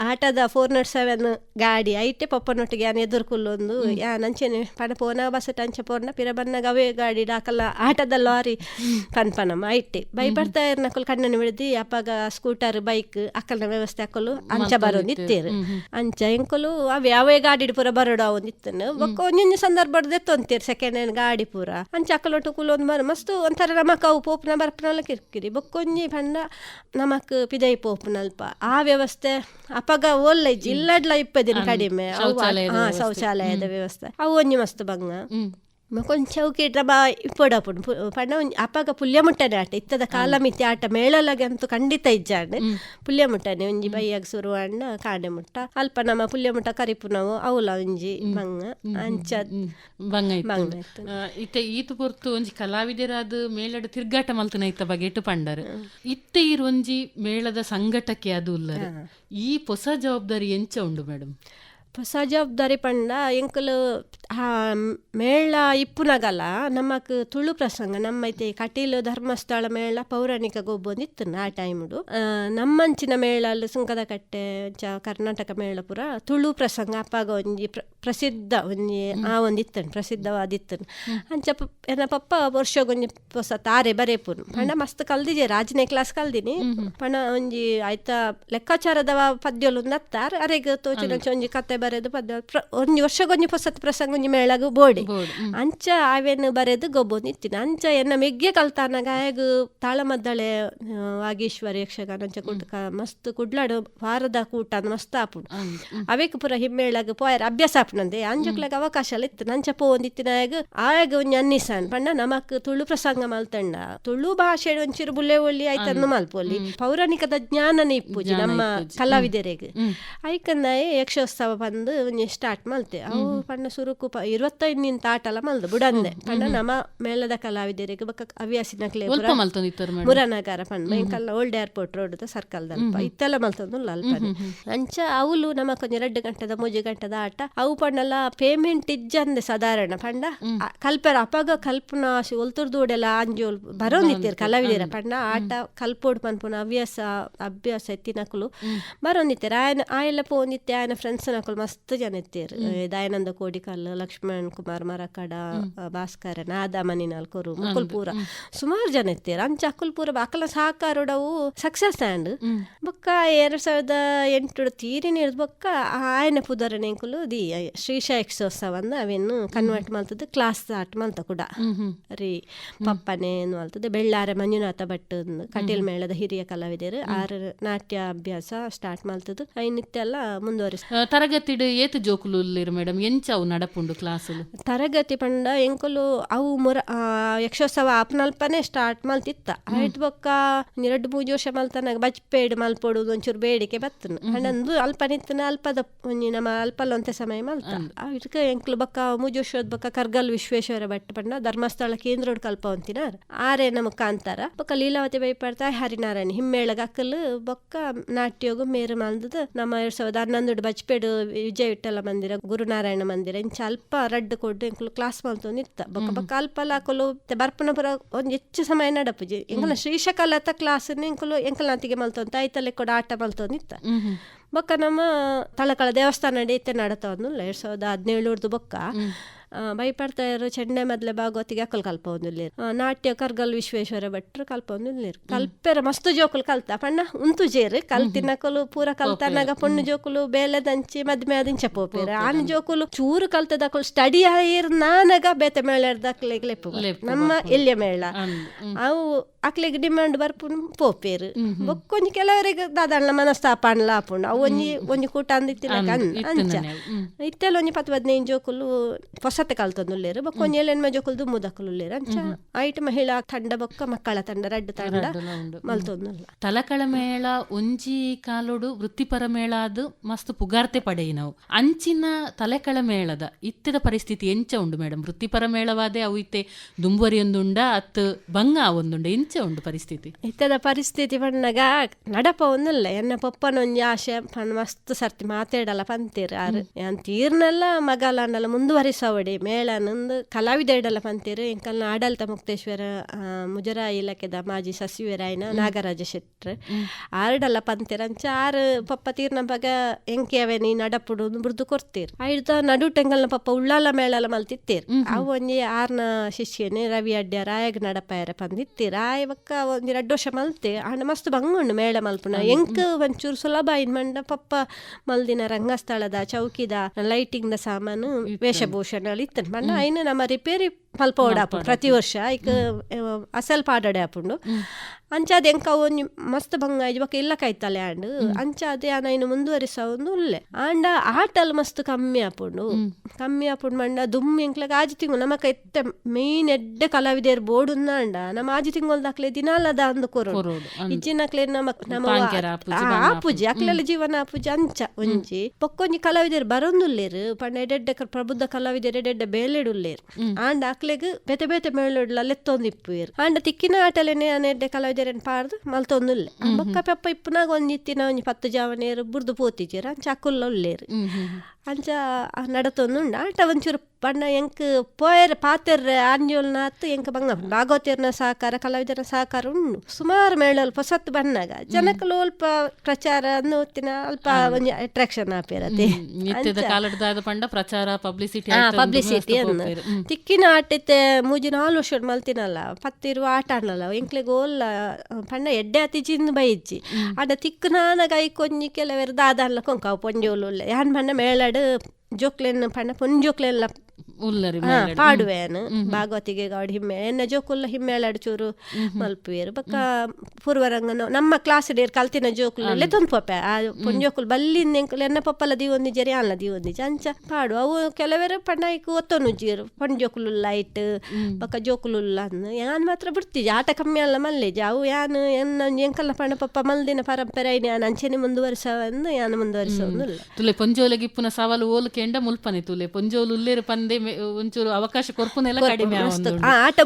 ಆಟದ ಫೋರ್ ನಾಟ್ ಸೆವೆನ್ ಗಾಡಿ ಐಟೆ ಪಪ್ಪನೊಟ್ಟಿಗೆ ಯಾನ್ ಎದುರ್ಕುಲ್ಲೊಂದು ಯಾನ್ ಅಂಚೆನೆ ಪಣ ಪೋನ ಬಸಟ್ ಅಂಚೆ ಪೋರ್ನ ಪಿರ ಬಣ್ಣಗ ಅವೇ ಗಾಡಿ ಡಾಕಲ್ಲ ಆಟದ ಲಾರಿ ಪನ್ಪನಮ್ಮ ಐಟೆ ಬಯಪರ್ತಾಯರ್ ನಕಲ್ ಕಣ್ಣನ್ನು ಬಿಡದಿ ಅಪ್ಪಗ ಸ್ಕೂಟರ್ ಬೈಕ್ ಅಕ್ಕಲ್ನ ವ್ಯವಸ್ಥೆ ಹಾಕಲು ಅಂಚ ಬರೋಂದಿತ್ತೇರು. ಅಂಚ ಎಂಕುಲು ಅವೇ ಅವೇ ಗಾಡಿ ಪುರ ಬರೋಡ ಒಂದಿತ್ತನು ಬೊಕ್ಕ ಒಂಜೊಂಜು ಸಂದರ್ಭ ದೆತ್ತೊಂತೀರಿ ಸೆಕೆಂಡ್ ಹ್ಯಾಂಡ್ ಗಾಡಿ ಪೂರ. ಅಂಚ ಅಕ್ಕಲೊಟ್ಟು ಕುಲೊಂದು ಬರ ಮಸ್ತ್ ಒಂಥರ ನಮಕ್ ಅವು ಪೋಪುನ ಬರ್ಪನಲ್ಲ ಕಿರ್ಕಿರಿ. ಬೊಕ್ಕೊಂಜಿ ಪಂಡ ನಮಕ್ ಪಿದೈ ಪೋಪುನಲ್ಪ. ಆ ವ್ಯವಸ್ಥೆ ಅಪಗ ಓಲ್ಲ ಇಲ್ಲಡ್ಲ ಇಪ್ಪದಿನ ಕಡಿಮೆ. ಶೌಚಾಲಯದ ವ್ಯವಸ್ಥೆ. ಅವು ಒಂಜಿ ಮಸ್ತ್ ಬಂಗ ಚೌಕಿಟ್ರ ಬಾ ಇಪ್ಪೊಡಪುಡು ಪಂಡ ಅಪ್ಪಗ ಪುಲ್ಯ ಮುಟ್ಟನೆ ಆಟ ಇತ್ತದ ಕಾಲ ಮಿತಿ ಆಟ ಮೇಳಲಗೆ ಅಂತೂ ಖಂಡಿತ ಇಜ್ಜಾಂಡ್ ಪುಲ್ಯ ಮುಟ್ಟನೆ ಒಂಜಿ ಬೈಯಾಗ ಸುರುವಣ್ಣ ಕಾಡೆ ಮುಟ್ಟ ಅಲ್ಪ ನಮ್ಮ ಪುಲ್ಯ ಮುಟ್ಟ ಕರಿಪು ನಾವು ಅವಲ ಒಂಜಿ ಬಂಗ ಅಂಚ ಬಂಗ ಇತ್ತ. ಈತು ಪೊರ್ತು ಒಂಜಿ ಕಲಾವಿದರಾದ ಮೇಳದ ತಿರ್ಗಾಟ ಮಲ್ತನ ಇತ್ತ ಬಗ್ಗೆ ಇಟ್ಟು ಪಂಡರ್. ಇತ್ತ ಇರು ಒಂಜಿ ಮೇಳದ ಸಂಘಟಕ್ಕೆ ಅದು ಉಲ್ಲರ್. ಈ ಹೊಸ ಜವಾಬ್ದಾರಿ ಎಂಚ ಉಂಡು ಮೇಡಮ್ ಹೊಸ ಜವಾಬ್ದಾರಿ ಪಂಡ ಎಂಕುಲು, ಆ ಮೇಳ ಇಪ್ಪುನಗಲ, ನಮಕ್ ತುಳು ಪ್ರಸಂಗ, ನಮ್ಮೈತೆ ಕಟೀಲು ಧರ್ಮಸ್ಥಳ ಮೇಳ ಪೌರಾಣಿಕ ಗೊಬ್ಬೊಂದಿತ್ತು ಆ ಟೈಮ್ಡು. ನಮ್ಮಂಚಿನ ಮೇಳ ಸುಂಕದ ಕಟ್ಟೆ ಕರ್ನಾಟಕ ಮೇಳ ಪುರ ತುಳು ಪ್ರಸಂಗ ಅಪ್ಪಾಗ ಒಂಜಿ ಪ್ರಸಿದ್ಧ ಒಂಜಿ ಆ ಒಂದು ಇತ್ತನು ಪ್ರಸಿದ್ಧವಾದಿತ್ತನು ಅಂಚ ಪ- ಎನ್ನ ಪಪ್ಪ ವರ್ಷಗೊಂಜಿ ಹೊಸ ತಾರೆ ಬರೇಪುನು. ಪಂಡ ಮಸ್ತ್ ಕಲ್ದಿಜೆ ರಾಜನೇ ಕ್ಲಾಸ್ ಕಲ್ದಿನಿ. ಪಣ ಒಂಜಿ ಆಯ್ತ ಲೆಕ್ಕಾಚಾರದ ಪದ್ಯಲು ನತ್ತಾರ ಅರೆಗ್ ತೋಚಿನ ಒಂಜಿ ಕತೆ ಬರೆದು ಪದ್ಯ ಒಂಜಿ ವರ್ಷಗೊಂಜಿ ಹೊಸತ್ ಪ್ರಸಂಗ ಒಂಜಿ ಮೇಳಗು ಬೋಡಿ. ಅಂಚ ಆವೇನು ಬರೆದು ಗೊಬ್ಬೊಂದು ಇತ್ತಿನ. ಅಂಚ ಎನ್ನ ಮೆಗ್ಗೆ ಕಲ್ತಾನ ಆಯಗ್ ತಾಳಮದ್ದಳೆ ವಾಗೇಶ್ವರ ಯಕ್ಷಗಾನ ಅಂಚ ಕುಡ್ಕ ಮಸ್ತ್ ಕುಡ್ಲಾಡು ವಾರದ ಕೂಟ ಮಸ್ತ್ ಆಪುಂಡು. ಅವೇಕ್ ಪೂರ ಹಿಮ್ಮೇಳಗ ಪೋಯರ್ ಅಭ್ಯಾಸ ಆಪುನಂದೆ ಅಂಜಕ್ಲೆಗ್ ಅವಕಾಶ ಇತ್ತು ನಂಚ ಪೋ ಒಂದಿತ್ತಿನ ಆಯಗ್ ಆಯಗ್ ಒಂಜಿ ಅನ್ನಿಸನ್ ಪಂಡ ನಮಕ್ ತುಳು ಪ್ರಸಂಗ ಮಲ್ತಂಡ ತುಳು ಭಾಷೆ ಒಂಚೂರು ಬುಲ್ಲೆ ಒಳ್ಳಿ ಆಯ್ತನ್ನು ಮಲ್ಪೊಲಿ ಪೌರಾಣಿಕದ ಜ್ಞಾನನೇ ಇಪ್ಪುಜಿ ನಮ್ಮ ಕಲಾವಿದರಿಗೆ. ಐಕಂದಾಯ ಯಕ್ಷೋತ್ಸವ ಬಂದು ಒಂಜಿ ಸ್ಟಾರ್ಟ್ ಮಲ್ತೆ ಅವು ಪಂಡ ಸುರುಕು ಇರುವತ್ತೈದು ನಿಂತ ಆಟಲ ಮಲ್ದು ಬುಡಂದೆ ಪಂಡ ನಮ್ಮ ಮೇಳದ ಕಲಾವಿದರಿಗೆ ಬಕ್ಕ ಮೇಡಮ್ ಮುರನಗರ ಪಂಡ ಎಂಕಲ್ನ ಓಲ್ಡ್ ಏರ್ಪೋರ್ಟ್ ರೋಡ್ ಸರ್ಕಲ್ ದಲ್ಪ ಇತ್ತಲ್ಲ ಮಲ್ತೊಂದು ಅಲ್ಪ ಅಂಚ ಅವಳು ನಮ್ಮ ಕೊಂಚ ಎರಡು ಗಂಟೆದ ಮೂಜು ಗಂಟೆದ ಆಟ ಅವು ಪಂಡಲ ಪೇಮೆಂಟ್ ಇಜ್ಜಂದೆ ಸಾಧಾರಣ ಪಂಡ ಕಲ್ಪರ ಅಪಗ ಕಲ್ಪನ ಒಲ್ತುರ್ದೂಡೆಲ್ಲ ಅಂಜೋಲ್ ಬರೋಂದಿತ್ತೀರ್ ಕಲಾವಿದರ ಪಂಡ ಆಟ ಕಲ್ಪೋಡ್ ಪನ್ಪುನ ಹವ್ಯಾಸ ಅಭ್ಯಾಸ ಎತ್ತಿನಕಲು ಬರೋಂದಿತ್ತೀರ್ ಆಯನ ಆಯೆಲ್ಲ ಪೋಂದಿತ್ತೆ ಆಯನ ಫ್ರೆಂಡ್ಸ್ ನಕಲು ಮಸ್ತ್ ಜನ ಇತ್ತೀರ್. ದಯಾನಂದ ಕೋಡಿಕಲ್ ಲಕ್ಷ್ಮಣ್ ಕುಮಾರ್ ಮರಕಡ ಭಾಸ್ಕರ ಆದ ಮುಕುಲ್ ಪೂರ ಸುಮಾರು ಜನ ಇತ್ತೀರ್. ಅಂಚ ಅಕುಲ್ ಪೂರ ಅಕಲ ಸಹಕಾರೋಡವು ಸಕ್ಸಸ್ ಆಂಡ್ ಬೊಕ್ಕ ಎರಡ್ ಸಾವಿರದ ಎಂಟು ತೀರಿ ಇರ್ದು ಬೊಕ್ಕ ಆಯನ ಪುದರನೆಂಕುಲು ದಿ ಶ್ರೀಶ ಯಕ್ಷೋತ್ಸವನ್ನ ಅವೇನು ಕನ್ವರ್ಟ್ ಮಲ್ತದ್ದು ಕ್ಲಾಸ್ ಸ್ಟಾರ್ಟ್ ಮಲ್ತ ಕೂಡ. ರೀ ಪಪ್ಪನೆ ಮಲ್ತದ್ದು ಬೆಳ್ಳಾರೆ ಮಂಜುನಾಥ ಭಟ್ ಕಟೀಲ್ ಮೇಳದ ಹಿರಿಯ ಕಲಾವಿದರು. ಆರು ನಾಟ್ಯ ಅಭ್ಯಾಸ ಸ್ಟಾರ್ಟ್ ಮಲ್ತದ್ದು ಐನಿತ್ತೆಲ್ಲ ಮುಂದುವರಿಸ ತರಗತಿ ಏತು ಜೋಕುಲು ಮೇಡಮ್ ಎಂಚ ಅವು ನಡಪುಂಡು ಕ್ಲಾಸ್ ತರಗತಿ ಪಂಡ ಎಂಕುಲು ಅವು ಮುರ ಯಕ್ಷೋತ್ಸವ ಆಪ್ನಲ್ಪನೆ ಸ್ಟಾರ್ಟ್ ಮಲ್ತಿತ್ತ. ಐಟ್ ಬೊಕ್ಕ ಎರಡು ಮೂರು ವರ್ಷ ಮಲ್ತನಾಗ ಬಜ್ಪೇಡ್ ಮಲ್ಪೊಡುದು ಒಂಚೂರು ಬೇಡಿಕೆ ಬತ್ತನು. ಪಂಡಂದು ಅಲ್ಪ ನಿತ್ತನ ಅಲ್ಪದ ನಮ್ಮ ಅಲ್ಪಲ್ಲೊಂತೆ ಸಮಯ ಇದಕ್ಕೆ ಎಂಕ್ಲು ಬಕ್ಕ ಮೂಜು ಬಕ್ಕ ಬೊಕ್ಕ ಕರ್ಗಲ್ ವಿಶ್ವೇಶ್ವರ ಭಟ್ ಪಣ್ಣ ಧರ್ಮಸ್ಥಳ ಕೇಂದ್ರೋಡ್ ಕಲ್ಪ ಅಂತಿನ? ಆರೆ ನಮಕ್ ಕಾಂತಾರ ಬಕ್ಕ ಲೀಲಾವತಿ ಬೈಪಾಡ್ತಾ ಹರಿನಾರಾಯಣ ಹಿಮ್ಮೇಳಗ ಅಕ್ಕಲ್ ಬೊಕ್ಕ ನಾಟ್ಯೋಗು ಮೇರು ಮಂದದ ನಮ್ಮ ಎರಡ್ ಸಾವಿರದ ಹನ್ನೊಂದು ಬಜ್ಪೇಡು ವಿಜಯ ವಿಠಲ ಮಂದಿರ ಗುರುನಾರಾಯಣ ಮಂದಿರ ಇಂಚ ಅಲ್ಪ ರಡ್ಡು ಕೊಡ್ ಎಂಕ್ಲು ಕ್ಲಾಸ್ ಮಲ್ತೊಂದು ಇತ್ತ ಬೊಕ್ಕ ಬೊಕ್ಕ ಅಲ್ಪಲ ಹಾಕಲು ಬರ್ಪನಪುರ ಒಂದ್ ಹೆಚ್ಚು ಸಮಯ ನಡಪುಜಿ ಎಂಕಲ ಶ್ರೀಶಕಲತ ಕ್ಲಾಸ್ ಎಂಕಲು ಎಂಕಲ್ ನಾತಿಗೆ ಮಲ್ತೊಂತ ಐತಲೆ ಕೂಡ ಆಟ ಮಲ್ತೊಂದು ಇತ್ತ ಹ್ಮ್ ಹ್ಮ್. ಬೊಕ್ಕ ನಮ್ಮ ತಳಕಳ ದೇವಸ್ಥಾನ ನಡೀತೆ ನಡತಾವ್ ಎರಡ್ ಸಾವಿರದ ಹದಿನೇಳರದು ಬೊಕ್ಕ. ಆ, ಬೈಪಡ್ತಾಯರು ಚೆಂಡೆ ಮೊದ್ಲೆ ಭಾಗವತಿಗೆ ಅಕ್ಕಲು ಕಲ್ಪ ಒಂದುಲ್ಲೇರು ನಾಟ್ಯ ಕರ್ಗಲ್ ವಿಶ್ವೇಶ್ವರ ಭಟ್ರು ಕಲ್ಪ ಒಂದುಲ್ಲೇರು ಕಲ್ಪೆರ ಮಸ್ತ್ ಜೋಕುಲು ಕಲ್ತ. ಪಣ್ಣ ಉಂತು ಜೇರು. ಕಲ್ತಿನಕಲು ಪೂರ ಕಲ್ತನಾಗ ಪೊಣ್ಣು ಜೋಕುಲು ಬೇಲೆ ದಂಚಿ ಮದ್ಮೆ ಅದಿಂಚ ಚಪೋಪೇರು ಆನ್ ಜೋಕುಲು ಚೂರು ಕಲ್ತದಕುಲು ಸ್ಟಡಿ ಆಯಿರ್ ನಾನಗ ಬೇತೆ ಮೇಳರ್ದಕ್ಲೆಗ್ ಲೆಪ್ಪು ನಮ್ಮ ಎಲ್ಯ ಮೇಳ. ಅವು ಅಕ್ಲೆಗ್ ಡಿಮಾಂಡ್ ಬರ್ಪುನು ಪೋಪೇರು. ಬೊಕ್ಕೊಂಜಿ ಕೆಲವರಿಗೆ ದಾದಾಂಡ್ಲ ಮನಸ್ತಾಪ ಅಣ್ಣ ಆಪುಂಡು ಅವು ಒಂಜಿ ಒಂಜಿ ಕೂಟ ಅಂದಿತ್ತಿನ ಅಂಚ. ಇತ್ತೆಲ್ಲ ಒಂಜಿ ಪತ್ತು ಹದಿನೈದು ಜೋಕುಲು ಹೊಸತೆ ಕಲ್ತೊಂದುಲ್ಲೇರು ಬೊಕ್ಕ ಒಂಜಿ ಎಳೆನ್ಮ ಜೋಕುಲು ದುಮ್ಮುದಕುಲುಲ್ಲೇರು ಅಂಚ ಐಟ್ ಮಹಿಳಾ ತಂಡ ಬೊಕ್ಕ ಮಕ್ಕಳ ತಂಡ ರಡ್ಡು ತಂಡ. ಮಲ್ತೊಂದುಲ್ಲ ತಲಕಳ ಮೇಳ ಒಂಜಿ ಕಾಲೋಡು ವೃತ್ತಿಪರ ಮೇಳ ಅದು ಮಸ್ತ್ ಪುಗಾರ್ತೆ ಪಡೆಯಿ ನಾವು. ಅಂಚಿನ ತಲೆಕಳ ಮೇಳದ ಇತ್ತದ ಪರಿಸ್ಥಿತಿ ಎಂಚ ಉಂಡು ಮೇಡಮ್ ವೃತ್ತಿಪರ ಮೇಳವಾದೆ ಅವು ಇತ್ತೆ ದುಂಬುವರಿಯೊಂದುಂಡ ಅತ್ ಬಂಗ ಒಂದುಂಡ ಎಂಚ ಉಂಡು ಪರಿಸ್ಥಿತಿ? ಇತ್ತದ ಪರಿಸ್ಥಿತಿ ಪಣ್ಣಗ ನಡಪ ಒಂದಿಲ್ಲ ಎನ್ನ ಪೊಪ್ಪನ ಒಂಜಿ ಆಶೆ ಮಸ್ತ್ ಸರ್ತಿ ಮಾತಾಡಲ್ಲ ಪಂತೀರ್ ಆರು ಯಾನ್ ತೀರ್ನೆಲ್ಲ ಮಗಲನ್ನೆಲ್ಲ ಮುಂದುವರಿಸವಡಿ. ಮೇಳನೊಂದು ಕಲಾವಿದೆಡಲ್ಲ ಪಂತೀರು ಎಂಕಲ್ನ ಆಡಳಿತ ಮುಕ್ತೇಶ್ವರ ಮುಜರಾಯಿ ಇಲಾಖೆದ ಮಾಜಿ ಸಚಿವರಾಯನ ನಾಗರಾಜ ಶೆಟ್ರ್. ಆರ್ಡಲ್ಲ ಪಂತೀರ ಅಂಚ ಆರು ಪಪ್ಪ ತೀರ್ನ ಬಗ ಅವೇ ನೀ ನಡಪುಡು ಮೃದು ಕೊರ್ತೀರ್ ಐಡ್ದ ನಡು ಟೆಂಗಲ್ನ ಪಪ್ಪ ಉಳ್ಳಾಲ ಮೇಳಲ ಮಲ್ತಿತ್ತೀರ್. ಅವು ಒಂಜಿ ಆರ್ನ ಶಿಷ್ಯನೇ ರವಿ ಅಡ್ಡ ರಾಯಗ್ ನಡಪಾಯರ ಪಂದಿತ್ತೀರ್ ಆಯ್ ಬಕ್ಕ ಒಂಜಿ ಎರಡು ವರ್ಷ ಮಲ್ತೆ. ಆಂಡ ಮಸ್ತ್ ಬಂಗುಂಡು ಮೇಳ ಮಲ್ಪುನ ಎಂಕ್ ಒಂಚೂರು ಸುಲಭ ಇನ್ ಮಂಡ ಪಪ್ಪ ಮಲ್ದಿನ ರಂಗಸ್ಥಳದ ಚೌಕಿದ ಲೈಟಿಂಗ್ ದ ಸಾಮಾನು ವೇಷಭೂಷಣ ಇತ್ತನ್ ಮಂಡ ಐನ ನಮ್ಮ ರಿಪೇರಿ ಪಲ್ಪ ಓಡಾಪು ಪ್ರತಿ ವರ್ಷ ಐಕ್ ಅಸಲ್ ಪಾಡಡೆ ಆಪುಂಡು ಅಂಚಾದ ಎಂಕ ಒಂಜಿ ಮಸ್ತ್ ಭಂಗ ಆಯ್ತು ಬೊಕ ಇಲ್ಲ ಕೈತಲೆ ಆಂಡ್ ಅಂಚಾದೆ ಆನ ಇನ್ನು ಮುಂದುವರಿಸ ಒಂದು ಉಲ್ಲೆ. ಆಂಡ ಆಟಲ್ ಮಸ್ತ್ ಕಮ್ಮಿ ಆಪುಂಡು. ಕಮ್ಮಿ ಆಪುಂಡು ಮಂಡ ದುಮ್ ಎಂಕ್ಲಗ ಆಜಿ ತಿಂಗು ನಮಕ ಎತ್ತ ಮೇನ್ ಎಡ್ಡೆ ಕಲಾವಿದೆಯರ್ ಬೋರ್ಡ್ ಉಂದಾಂಡ ನಮ್ಮ ಆಜಿ ತಿಂಗೊಲ್ ದಾಕ್ಲೆ ದಿನಾಲದ ಅಂದು ಕೊರೋಡು. ಇಜ್ಜಿನಕ್ಲೆ ನಮ್ಮ ನಮ್ಮ ಆಪುಜಿ, ಅಕ್ಲೆಲ್ಲ ಜೀವನ ಆಪುಜಿ ಅಂಚ ಒಂಜಿ. ಪೊಕ್ಕೊಂಜಿ ಕಲಾವಿದೆರ್ ಬರೊಂದುಲ್ಲೇರು ಪಂಡ ಎಡೆಡ್ಡೆ ಪ್ರಬುದ್ಧ ಕಲಾವಿದೆರ್ ಎಡೆಡ್ಡೆ ಬೇಲೆಡುಲ್ಲೇರು. ಆಂಡ ಅಕ್ಲೆಗ್ ಬೆತೆ ಬೇತೆ ಮೇಳುಡ್ಲ ಲೆತ್ತೊಂದಿಪ್ಪುಯರು ಆಂಡ ತಿಕ್ಕಿನ ಆಟಲೆನೆ ಅನೆಡ್ಡೆ ಕಲಾವಿದೆರನ್ ಪಾರ್ದು ಮಲ್ತೊಂದುಲ್ಲೆ ಬೊಕ್ಕ ಪೆಪ್ಪ ಇಪ್ಪುನಾಗ ಒಂದಿತ್ತಿನ ಒಂಜಿ ಪತ್ತು ಜಾವನೇರು ಬುರ್ದು ಪೋತಿಜೇರು ಅಂಚ ಅಕ್ಕುಲ್ಲ ಉಲ್ಲೇರು. ಅಂಚ ನಡತೊಂದುಂಡ. ಆಟ ಒಂಚೂರು ಪಂಡ ಎಂಕ್ ಪೋಯರ್ ಪಾತೆರ್ ಆಂಜೋಲ್ನ ಅತ್ತು ಎಂಕ್ ಬಂಗ ಭಾಗವತಿಯರ್ನ ಸಹಕಾರ ಕಲಾವಿದರ ಸಹಕಾರ ಉಂಡು. ಸುಮಾರು ಮೇಳಲ್ ಪೊಸತ್ ಬಣ್ಣಗ. ಜನಕ್ಕಲು ಅಲ್ಪ ಪ್ರಚಾರ ಅನ್ನೋತ್ತಿನ ಅಲ್ಪ ಒಂಜಿ ಅಟ್ರಾಕ್ಷನ್ ಆಪೇರತೆ. ನಿತ್ಯದ ಕಾಲಡ್ದಾದ ಪಂಡ ಪ್ರಚಾರ ಪಬ್ಲಿಸಿಟಿ ಪಬ್ಲಿಸಿಟಿ ಅನ್ನ. ತಿಕ್ಕಿನ ಆಟತೆ ಮೂಜಿ ನಾಲ್ ವರ್ಷ ಮಲ್ತಿನಲ್ಲ. ಪತ್ತಿರುವ ಆಟ ಅನ್ನಲ್ಲ ಎಂಕ್ಲೆ ಓಲ್ಲ ಪಂಡ ಎಡ್ಡೆ ಅತಿ ಜಿಂದ್ ಅಡ ತಿಕ್ಕು ತಿಕ್ಕನಾನ ಕೈ ಕೊಂಜಿ ಕೆಲವೆರ್ ದಾದಾನ್ಲ ಕೊಂಕ ಪೊಂಜೋಲು ಯಾನ್ ಪಂಡ ಮೇಳಡ್ ಜೋಕ್ಲೆನ್ ಪಂಡ ಪೊಂಜೋಕ್ಲೆಲ್ಲ ಉಲ್ಲರಿ ಹಾ, ಪಾಡುವೆನು ಭಾಗವತಿಗೆ ಗಾಡಿ ಹಿಮ್ಮೆ ಎನ್ನ ಜೋಕುಲ್ಲ ಹಿಮ್ಮೇಳಾಡ್ ಚೂರು ಮಲ್ಪುವೆರ್ ಬಕ್ಕ ಪೂರ್ವರಂಗನ ನಮ್ಮ ಕ್ಲಾಸ್ ಡೇರ್ ಕಲ್ತಿನ ಜೋಕುಲ್ಲ ತೊಂದ್ಪೊಪ್ಪೆ ಆ ಪೊಂಜೋಕುಲ್ ಬಲ್ಲಿಂದ ಎಂಕುಲು ಎನ್ನ ಪಪ್ಪಲ ದಿವೊಂದಿ ಜರಿ ಅಲ್ಲ ದಿವೊಂದಿ ಅಂಚ ಪಾಡು. ಅವು ಕೆಲವೆರು ಪಂಡಾಯ್ಕು ಒತ್ತೊನು ಜೀರು ಪೊಂಜೋಕುಲು ಲೈಟ್ ಬಕ್ಕ ಜೋಕುಲುಲ್ಲ ಅಂದ್ ಯಾನ್ ಮಾತ್ರ ಬಿಡ್ತಿಜಿ ಆಟ ಕಮ್ಮಿ ಅಲ್ಲ ಮಲ್ಲೇಜಿ ಅವು ಯಾನ್ ಎನ್ನ ಎಂಕಲ್ಲ ಪಂಡ ಪಪ್ಪ ಮಲ್ದಿನ ಪರಂಪರೆ ಯಾನ್ ಅಂಚೆನೆ ಮುಂದುವರಿಸವನ್ನು ಯಾನ್ ಮುಂದುವರಿಸೋದಿಲ್ಲ. ತುಲೆ ಪೊಂಜೋಲೆಗಿಪ್ಪುನ ಸವಾಲು ಓಲು ಕೆಂಡ ಮುಲ್ಪನೆ ತುಲೆ ಪೊಂಜೋಲು ಉಲ್ಲೇರು ಪಂದೆ ಒಂಚೂರು ಅವಕಾಶ ಕೊರ್ಪುನೆಲ್ಲ ಕಡಿಮೆ ಆಟ ಆ ಆಟ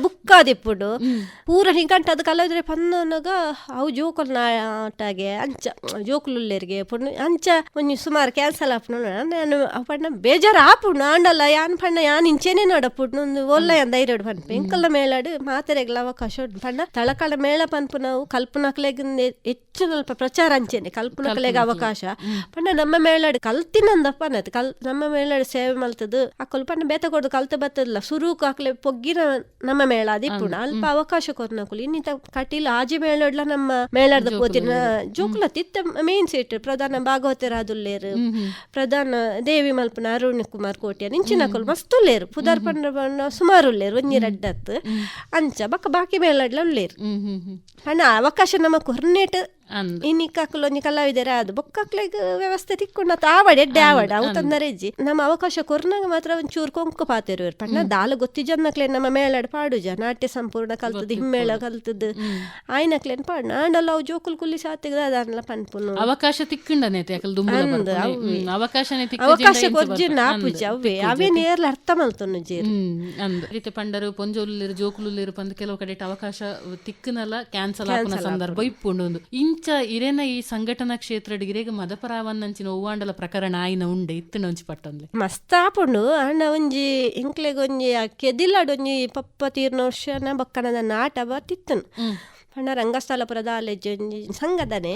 ಪೂರ ಹಿಂಗಂಟ ಅದು ಕಲಾವಿದ್ರೆ ಪನ್ನಗ ಅವು ಜೋಕುಲ್ ಆಟಗೆ ಅಂಚ ಜೋಕುಲುಲ್ಲೆರಿಗೆ ಪುಣ್ಣ ಅಂಚ ಒಂಜಿ ಸುಮಾರು ಕ್ಯಾನ್ಸಲ್ ಆಪುನು ನಾನು ಪಣ್ಣ ಬೇಜಾರು ಆಪುಂಡು ಆಂಡಲ್ಲ ಯಾನ್ ಪಣ್ಣ ಯಾನ್ ಇಂಚೆನೆ ನೋಡಪ್ಪುಡು ಒಂದು ಒಲ್ಲ ಯಾನ್ ಧೈರ್ಯ ಪನ್ಪು. ಇಂಕಲ್ಲ ಮೇಳಾಡು ಮಾತೆರೆಗ್ಲ ಅವಕಾಶ ಉಂಟು. ಪಣ್ಣ ತಳಕಾಳ ಮೇಳ ಪನ್ಪು ನಾವು ಕಲ್ಪನಾಕ್ಲೆಗಿಂದ ಹೆಚ್ಚು ಸ್ವಲ್ಪ ಪ್ರಚಾರ ಅಂಚೆನೆ. ಕಲ್ಪನಾಕ್ಲೆಗೆ ಅವಕಾಶ. ಪಣ್ಣ ನಮ್ಮ ಮೇಳಾಡು ಕಲ್ತಿನಂದಪ್ಪ ಅನ್ನತ್ ಕಲ್ ನಮ್ಮ ಮೇಳಾಡು ಸೇವೆ ಮಲ್ತದು ಆ ಕಲ್ಪಣ್ಣ ಬೇತ ಕೊಡ್ದು ಕಲ್ತ ಬತ್ತದಲ್ಲ ಸುರೂಕು ಹಾಕ್ಲೆ ಪೊಗ್ಗಿನ ನಮ್ಮ ಮೇಳ ಅದಿಪ್ಪುಣ ಅಲ್ಪ ಅವಕಾಶ ಕೊರ್ನಕುಲಿ ಇನ್ನಿತ ಕಟೀಲ್ ಆಜಿ ಮೇಳಡ್ಲ ನಮ್ಮ ಮೇಳದ ಪೋತಿನ ಜೋಕುಲ ತಿತ್ತ ಮೇನ್ ಸೀಟ್ ಪ್ರಧಾನ ಭಾಗವತರಾದುಲ್ಲೇರು ಪ್ರಧಾನ ದೇವಿ ಮಲ್ಪನ ಅರುಣ್ ಕುಮಾರ್ ಕೋಟ್ಯ ನಿಂಚಿನಕುಲು ಮಸ್ತ್ ಉಲ್ಲೇರು ಪುದರ್ ಬಣ್ಣ ಸುಮಾರು ಉಲ್ಲೇರು ಒಂಜಿ ರಡ್ಡತ್. ಅಂಚ ಬಕ್ಕ ಬಾಕಿ ಮೇಳಡ್ಲ ಉಲ್ಲೇರು. ಅಣ್ಣ ಅವಕಾಶ ನಮ್ಮ ಕೊರ್ನೇಟ್ ಅಂದ್. ಇನ್ನಿಕ್ಕಾಕಲು ಒಂಜಿ ಕಲಾವಿದರ ಅದು ಬೊಕ್ಕಕ್ಲೆಗ್ ವ್ಯವಸ್ಥೆ ತಿಕ್ಕೊಂಡ ಆವಡ ಎಡ್ಡೆ ಆವಡ. ಅವು ತಂದರೆಜ್ಜಿ ನಮ್ಮ ಅವಕಾಶ ಕೊರ್ನಾಗ ಮಾತ್ರ ಒಂಚೂರು ಕೊಂಕು ಪಾತೆರು ಪಣ್ಣ ದಾಲ ಗೊತ್ತಿ ಜನ್ನಕ್ಲೆ ನಮ್ಮ ಮೇಳಡ್ ಪಾಡುಜ ನಾಟ್ಯ ಸಂಪೂರ್ಣ ಕಲ್ತದ್ದು ಹಿಮ್ಮೇಳ ಕಲ್ತದ್ದು ಆಯ್ನಕ್ಲೇನ್ ಪಾಡ್. ನಾಡಲ್ಲ ಅವು ಜೋಕುಲ್ ಕುಲ್ಲಿ ಸಾತಿಗದ ಅದನ್ನೆಲ್ಲ ಪನ್ಪುನು ಅವಕಾಶ ತಿಕ್ಕಂಡನೆ ಅವಕಾಶ ಕೊರ್ಜಿನ್ ಆಪುಜ ಅವೇ ಅವೇ ನೇರ್ಲ ಅರ್ಥ ಮಲ್ತೊನ್ನು ಜೀರ್ ರೀತಿ ಪಂಡರು ಪೊಂಜೋಲುಲ್ಲಿರು ಜೋಕುಲುಲಿರು ಪಂದ್ ಕೆಲವು ಕಡೆ ಅವಕಾಶ ತಿಕ್ಕನಲ್ಲ ಕ್ಯಾನ್ಸಲ್ ಆಪುನ ಸಂದರ್ಭ ಇಪ್ಪುಂಡು ಒಂದು. ಇಂಚ ಇರೇನ ಈ ಸಂಘಟನಾ ಕ್ಷೇತ್ರ ಇರೇಗ ಮದಪರಾವನ್ನಂಚಿನ ಒವ್ವಾಂಡಲ ಪ್ರಕರಣ ಆಯ್ನ ಉಂಡೆ ಇತ್ತಿನ ಒಂಚಿ ಪಟ್ಟೊಂದ್ಲೆ. ಮಸ್ತ್ ಆಪುಂಡು ಅಣ್ಣ ಒಂಜಿ ಇಂಕ್ಲೆಗೊಂಜಿ ಆ ಪಪ್ಪ ತೀರ್ನ ವರ್ಷನ ಬಕ್ಕನದ ನಾಟ ಬತ್ತಿತ್ತನು ಹ್ಮ್. ಪಂಡ ರಂಗಸ್ಥಳಪುರದ ಆಲೆಜ್ ಒಂಜಿ ಸಂಘದನೆ.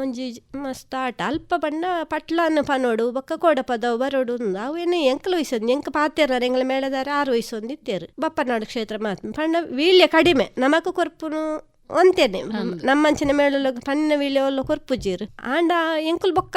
ಒಂಜಿ ಮಸ್ತ್ ಆಟ ಅಲ್ಪ ಬಣ್ಣ ಪಟ್ಲನ್ನು ಪನೋಡು ಬಕ್ಕ ಕೋಡ ಪದವು ಬರೋಡು ಉಂದು ಏನು ಎಂಕಲು ವಯಸ್ಸೊಂದು ಎಂಕ ಪಾತೆರ ಎಂಗ್ಲ ಮೇಳದಾರ ಆರು ವಯಸ್ಸೊಂದು ಇತ್ತೇರು. ಬಪ್ಪನಾಡು ಕ್ಷೇತ್ರ ಮಾತು ಪಂಡ ವೀಳ್ಯ ಕಡಿಮೆ. ನಮಕ್ ಕೊರ್ಪುನು ಒಂತೇನೆ. ನಮ್ಮಂಚಿನ ಮೇಳಲು ಪನ್ನ ವೀಳೆ ಒಲ್ಲ ಕೊರ್ಪುಜೀರು ಆಂಡ ಎಂಕುಲ್ ಬೊಕ್ಕ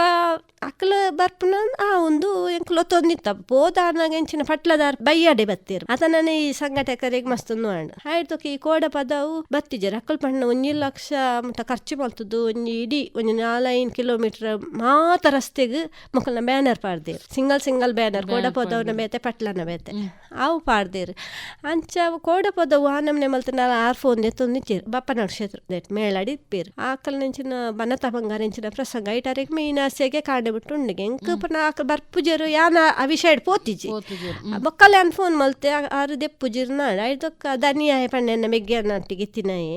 ಅಕ್ಕಲ ಬರ್ಪುನ ಆ ಒಂದು ಎಂಕುಲ್ ಒತ್ತೊಂದಿತ್ತ ಬೋದಾನಾಗ ಎಂಚಿನ ಪಟ್ಲದಾರ್ ಬಯ್ಯಾಡೆ ಬತ್ತೀರ್. ಅದನ್ನ ಈ ಸಂಘಟಕರಿಗೆ ಮಸ್ತ್ ನೋಡ್ ಹಾಯ್ತು ಈ ಕೋಡ ಪದವು ಬತ್ತಿಜರ್ ಅಕ್ಕಲ್ ಪಣ್ಣ ಒಂಜಿ ಲಕ್ಷ ಮಟ್ಟ ಖರ್ಚು ಮಲ್ತದ್ದು ಒಂಜಿ ಇಡೀ ಒಂಜಿ ನಾಲೈನ್ ಕಿಲೋಮೀಟರ್ ಮಾತ ರಸ್ತೆಗೆ ಮಕ್ಕಳನ್ನ ಬ್ಯಾನರ್ ಪಾಡ್ದೇರು. ಸಿಂಗಲ್ ಸಿಂಗಲ್ ಬ್ಯಾನರ್ ಕೋಡ ಪದವನ ಬೇತೆ ಪಟ್ಲನ ಬೇತೆ. ಅವು ಪಾಡ್ದೇರು. ಅಂಚ ಕೋಡ ಪದವು ಆ ನಮ್ನೆ ಮಲ್ತನ ಆರ್ ಫೋನ್ ಎತ್ತೊಂದಿಚ್ಚೇರು ಬಪ್ಪನ ಕ್ಷೇತ್ರ ಮೇಳಾಡಿ ಇಪ್ಪೇರು ಆಕಲ್ ನೆಂಚಿನ ಬನತ ಬಂಗಾರ ನೆಂಚಿನ ಪ್ರಸಂಗ. ಇಟಾರಿಗೆ ಮೀನಾಸೆಗೆ ಕಾಣೆ ಬಿಟ್ಟು ಉಂಡಿಗೆ. ಎಂಕ ಪನ ಆಕಲ್ ಬರ್ಪುಜರು ಯಾನ ಆ ವಿಷಯ ಪೋತಿಜಿ ಬೊಕ್ಕಲೆ ಅನ್ ಫೋನ್ ಮಲ್ತೆ ಆರು ದೆಪ್ಪುಜಿರು ನಾಳೆ. ಐದಕ್ಕ ದನಿ ಆಯ ಪಂಡೆನ ಮೆಗ್ಗೆ ನಟ್ಟಿಗೆ ತಿನ್ನಾಯಿ